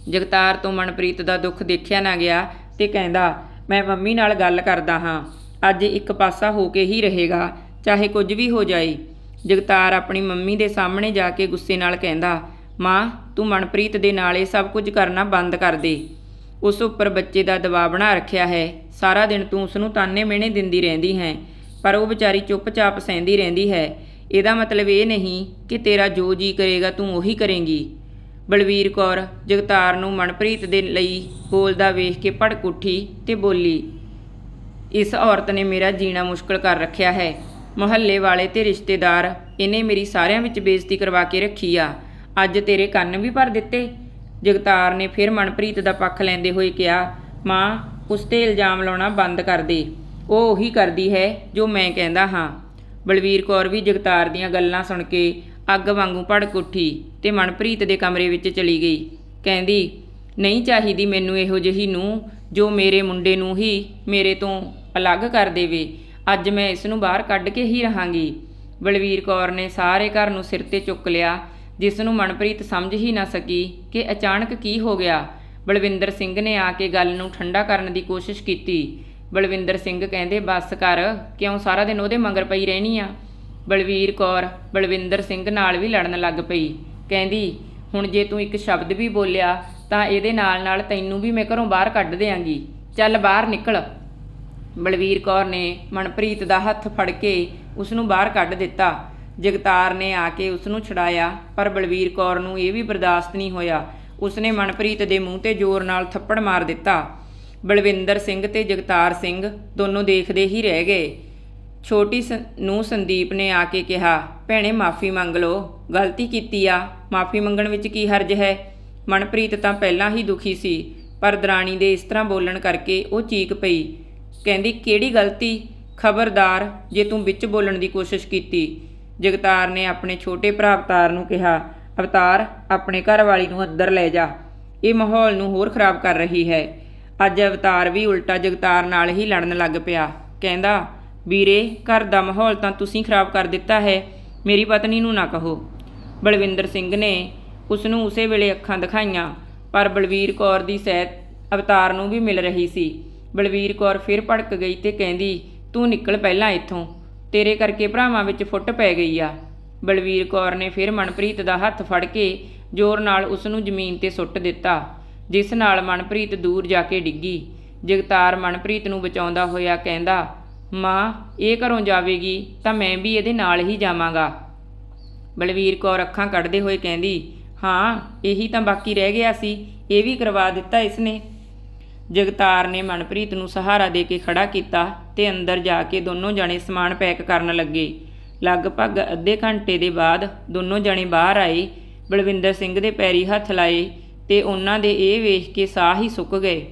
ਜਗਤਾਰ ਤੋਂ ਮਨਪ੍ਰੀਤ ਦਾ ਦੁੱਖ ਦੇਖਿਆ ਨਾ ਗਿਆ ਤੇ ਕਹਿੰਦਾ, ਮੈਂ ਮੰਮੀ ਨਾਲ ਗੱਲ ਕਰਦਾ ਹਾਂ, ਅੱਜ ਇੱਕ ਪਾਸਾ ਹੋ ਕੇ ਹੀ ਰਹੇਗਾ, ਚਾਹੇ ਕੁਝ ਵੀ ਹੋ ਜਾਏ। ਜਗਤਾਰ ਆਪਣੀ ਮੰਮੀ ਦੇ ਸਾਹਮਣੇ ਜਾ ਕੇ ਗੁੱਸੇ ਨਾਲ ਕਹਿੰਦਾ, ਮਾਂ, ਤੂੰ ਮਨਪ੍ਰੀਤ ਦੇ ਨਾਲ ਇਹ ਸਭ ਕੁਝ ਕਰਨਾ ਬੰਦ ਕਰ ਦੇ। ਉਸ ਉੱਪਰ ਬੱਚੇ ਦਾ ਦਬਾਅ ਬਣਾ ਰੱਖਿਆ ਹੈ। ਸਾਰਾ ਦਿਨ ਤੂੰ ਉਸ ਨੂੰ ਤਾਨੇ ਮਿਹਣੇ ਦਿੰਦੀ ਰਹਿੰਦੀ ਹੈ, ਪਰ ਉਹ ਵਿਚਾਰੀ ਚੁੱਪਚਾਪ ਸਹਿੰਦੀ ਰਹਿੰਦੀ ਹੈ। ਇਹਦਾ ਮਤਲਬ ਇਹ ਨਹੀਂ ਕਿ ਤੇਰਾ ਜੋ ਜੀ ਕਰੇਗਾ ਤੂੰ ਉਹੀ ਕਰੇਂਗੀ। ਬਲਵੀਰ ਕੌਰ ਜਗਤਾਰ ਨੂੰ ਮਨਪ੍ਰੀਤ ਦੇ ਲਈ ਬੋਲਦਾ ਵੇਖ ਕੇ ਭੜਕ ਉੱਠੀ ਤੇ ਬੋਲੀ, ਇਸ ਔਰਤ ਨੇ ਮੇਰਾ ਜੀਣਾ ਮੁਸ਼ਕਲ ਕਰ ਰੱਖਿਆ ਹੈ। ਮੁਹੱਲੇ ਵਾਲੇ ਤੇ ਰਿਸ਼ਤੇਦਾਰ, ਇਹਨੇ ਮੇਰੀ ਸਾਰਿਆਂ ਵਿੱਚ ਬੇਇੱਜ਼ਤੀ ਕਰਵਾ ਕੇ ਰੱਖੀ ਆ। ਅੱਜ ਤੇਰੇ ਕੰਨ ਵੀ ਭਰ ਦਿੱਤੇ। ਜਗਤਾਰ ਨੇ ਫਿਰ ਮਨਪ੍ਰੀਤ ਦਾ ਪੱਖ ਲੈਂਦੇ ਹੋਏ ਕਿਹਾ, ਮਾਂ, ਉਸ ਤੇ ਇਲਜ਼ਾਮ ਲਾਉਣਾ ਬੰਦ ਕਰ ਦੇ। ਉਹ ਉਹੀ ਕਰਦੀ ਹੈ ਜੋ ਮੈਂ ਕਹਿੰਦਾ ਹਾਂ। ਬਲਵੀਰ ਕੌਰ ਵੀ ਜਗਤਾਰ ਦੀਆਂ ਗੱਲਾਂ ਸੁਣ ਕੇ ਅੱਗ ਵਾਂਗੂ ਭੜਕ ਉੱਠੀ ਤੇ ਮਨਪ੍ਰੀਤ ਦੇ ਕਮਰੇ ਵਿੱਚ ਚਲੀ ਗਈ। ਕਹਿੰਦੀ, ਨਹੀਂ ਚਾਹੀਦੀ ਮੈਨੂੰ ਇਹੋ ਜਿਹੀ ਨੂੰ ਜੋ ਮੇਰੇ ਮੁੰਡੇ ਨੂੰ ਹੀ ਮੇਰੇ ਤੋਂ ਅਲੱਗ ਕਰ ਦੇਵੇ। ਅੱਜ ਮੈਂ ਇਸ ਨੂੰ ਬਾਹਰ ਕੱਢ ਕੇ ਹੀ ਰਹਾਂਗੀ। ਬਲਵੀਰ ਕੌਰ ਨੇ ਸਾਰੇ ਘਰ ਨੂੰ ਸਿਰ ਤੇ ਚੁੱਕ ਲਿਆ, ਜਿਸ ਨੂੰ ਮਨਪ੍ਰੀਤ ਸਮਝ ਹੀ ਨਾ ਸਕੀ ਕਿ ਅਚਾਨਕ ਕੀ ਹੋ ਗਿਆ। ਬਲਵਿੰਦਰ ਸਿੰਘ ਨੇ ਆ ਕੇ ਗੱਲ ਨੂੰ ਠੰਡਾ ਕਰਨ ਦੀ ਕੋਸ਼ਿਸ਼ ਕੀਤੀ। ਬਲਵਿੰਦਰ ਸਿੰਘ ਕਹਿੰਦੇ, ਬੱਸ ਕਰ, ਕਿਉਂ ਸਾਰਾ ਦਿਨ ਉਹਦੇ ਮਗਰ ਪਈ ਰਹਿਣੀ ਆ? ਬਲਵੀਰ ਕੌਰ ਬਲਵਿੰਦਰ ਸਿੰਘ ਨਾਲ ਵੀ ਲੜਨ ਲੱਗ ਪਈ। ਕਹਿੰਦੀ, ਹੁਣ ਜੇ ਤੂੰ ਇੱਕ ਸ਼ਬਦ ਵੀ ਬੋਲਿਆ, ਤਾਂ ਇਹਦੇ ਨਾਲ ਨਾਲ ਤੈਨੂੰ ਵੀ ਮੈਂ ਘਰੋਂ ਬਾਹਰ ਕੱਢ ਦਿਆਂਗੀ। ਚੱਲ ਬਾਹਰ ਨਿਕਲ। ਬਲਵੀਰ ਕੌਰ ਨੇ ਮਨਪ੍ਰੀਤ ਦਾ ਹੱਥ ਫੜ ਕੇ ਉਸ ਨੂੰ ਬਾਹਰ ਕੱਢ ਦਿੱਤਾ। ਜਗਤਾਰ ਨੇ ਆ ਕੇ ਉਸ ਨੂੰ ਛੁਡਾਇਆ, ਪਰ ਬਲਵੀਰ ਕੌਰ ਨੂੰ ਇਹ ਵੀ ਬਰਦਾਸ਼ਤ ਨਹੀਂ ਹੋਇਆ। ਉਸਨੇ ਮਨਪ੍ਰੀਤ ਦੇ ਮੂੰਹ ਤੇ ਜ਼ੋਰ ਨਾਲ ਥੱਪੜ ਮਾਰ ਦਿੱਤਾ। ਬਲਵਿੰਦਰ ਸਿੰਘ ਤੇ ਜਗਤਾਰ ਸਿੰਘ ਦੋਨੋਂ ਦੇਖਦੇ ਹੀ ਰਹਿ ਗਏ। ਛੋਟੀ ਨੂੰ ਸੰਦੀਪ ਨੇ ਆ ਕੇ ਕਿਹਾ, ਭੈਣੇ, ਮਾਫੀ ਮੰਗ ਲਓ। ਗਲਤੀ ਕੀਤੀ ਆ। ਮਾਫੀ ਮੰਗਣ ਵਿੱਚ ਕੀ ਹਰਜ ਹੈ? ਮਨਪ੍ਰੀਤ ਤਾਂ ਪਹਿਲਾਂ ਹੀ ਦੁਖੀ ਸੀ, ਪਰ ਦਰਾਣੀ ਦੇ ਇਸ ਤਰ੍ਹਾਂ ਬੋਲਣ ਕਰਕੇ ਉਹ ਚੀਕ ਪਈ। ਕਹਿੰਦੀ, ਕਿਹੜੀ ਗਲਤੀ? ਖਬਰਦਾਰ, ਜੇ ਤੂੰ ਵਿੱਚ ਬੋਲਣ ਦੀ ਕੋਸ਼ਿਸ਼ ਕੀਤੀ। ਜਗਤਾਰ ਨੇ ਆਪਣੇ ਛੋਟੇ ਭਰਾ ਅਵਤਾਰ ਨੂੰ ਕਿਹਾ, ਅਵਤਾਰ, ਆਪਣੇ ਘਰ ਵਾਲੀ ਨੂੰ ਅੰਦਰ ਲੈ ਜਾ। ਇਹ ਮਾਹੌਲ ਨੂੰ ਹੋਰ ਖਰਾਬ ਕਰ ਰਹੀ ਹੈ। ਅੱਜ ਅਵਤਾਰ ਵੀ ਉਲਟਾ ਜਗਤਾਰ ਨਾਲ ਹੀ ਲੜਨ ਲੱਗ ਪਿਆ। ਕਹਿੰਦਾ, ਵੀਰੇ, ਘਰ ਦਾ ਮਾਹੌਲ ਤਾਂ ਤੁਸੀਂ ਖਰਾਬ ਕਰ ਦਿੱਤਾ ਹੈ। ਮੇਰੀ ਪਤਨੀ ਨੂੰ ਨਾ ਕਹੋ। ਬਲਵਿੰਦਰ ਸਿੰਘ ਨੇ ਉਸ ਨੂੰ ਉਸੇ ਵੇਲੇ ਅੱਖਾਂ ਦਿਖਾਈਆਂ, ਪਰ ਬਲਵੀਰ ਕੌਰ ਦੀ ਸਹਿਤ ਅਵਤਾਰ ਨੂੰ ਵੀ ਮਿਲ ਰਹੀ ਸੀ। ਬਲਵੀਰ ਕੌਰ ਫਿਰ ਭੜਕ ਗਈ ਤੇ ਕਹਿੰਦੀ, ਤੂੰ ਨਿਕਲ ਪਹਿਲਾਂ ਇੱਥੋਂ। ਤੇਰੇ ਕਰਕੇ ਭਰਾਵਾਂ ਵਿੱਚ ਫੁੱਟ ਪੈ ਗਈ ਆ। ਬਲਵੀਰ ਕੌਰ ਨੇ ਫਿਰ ਮਨਪ੍ਰੀਤ ਦਾ ਹੱਥ ਫੜ ਕੇ ਜ਼ੋਰ ਨਾਲ ਉਸ ਨੂੰ ਜ਼ਮੀਨ ਤੇ ਸੁੱਟ ਦਿੱਤਾ, ਜਿਸ ਨਾਲ ਮਨਪ੍ਰੀਤ ਦੂਰ ਜਾ ਕੇ ਡਿੱਗੀ। ਜਗਤਾਰ ਮਨਪ੍ਰੀਤ ਨੂੰ ਬਚਾਉਂਦਾ ਹੋਇਆ ਕਹਿੰਦਾ, ਮਾਂ, ਇਹ ਘਰੋਂ ਜਾਵੇਗੀ ਤਾਂ ਮੈਂ ਵੀ ਇਹਦੇ ਨਾਲ ਹੀ ਜਾਵਾਂਗਾ। ਬਲਵੀਰ ਕੌਰ ਅੱਖਾਂ ਕੱਢਦੇ ਹੋਏ ਕਹਿੰਦੀ, ਹਾਂ, ਇਹੀ ਤਾਂ ਬਾਕੀ ਰਹਿ ਗਿਆ ਸੀ, ਇਹ ਵੀ ਕਰਵਾ ਦਿੱਤਾ ਇਸਨੇ। ਜਗਤਾਰ ਨੇ ਮਨਪ੍ਰੀਤ ਨੂੰ ਸਹਾਰਾ ਦੇ ਕੇ ਖੜਾ ਕੀਤਾ ਤੇ ਅੰਦਰ ਜਾ ਕੇ ਦੋਨੋਂ ਜਣੇ ਸਮਾਨ ਪੈਕ ਕਰਨ ਲੱਗੇ। ਲਗਭਗ ਅੱਧੇ ਘੰਟੇ ਦੇ ਬਾਅਦ ਦੋਨੋਂ ਜਣੇ ਬਾਹਰ ਆਏ, ਬਲਵਿੰਦਰ ਸਿੰਘ ਦੇ ਪੈਰੀ ਹੱਥ ਲਾਏ ਤੇ ਉਹਨਾਂ ਦੇ ਇਹ ਵੇਖ ਕੇ ਸਾਹ ਹੀ ਸੁੱਕ ਗਏ।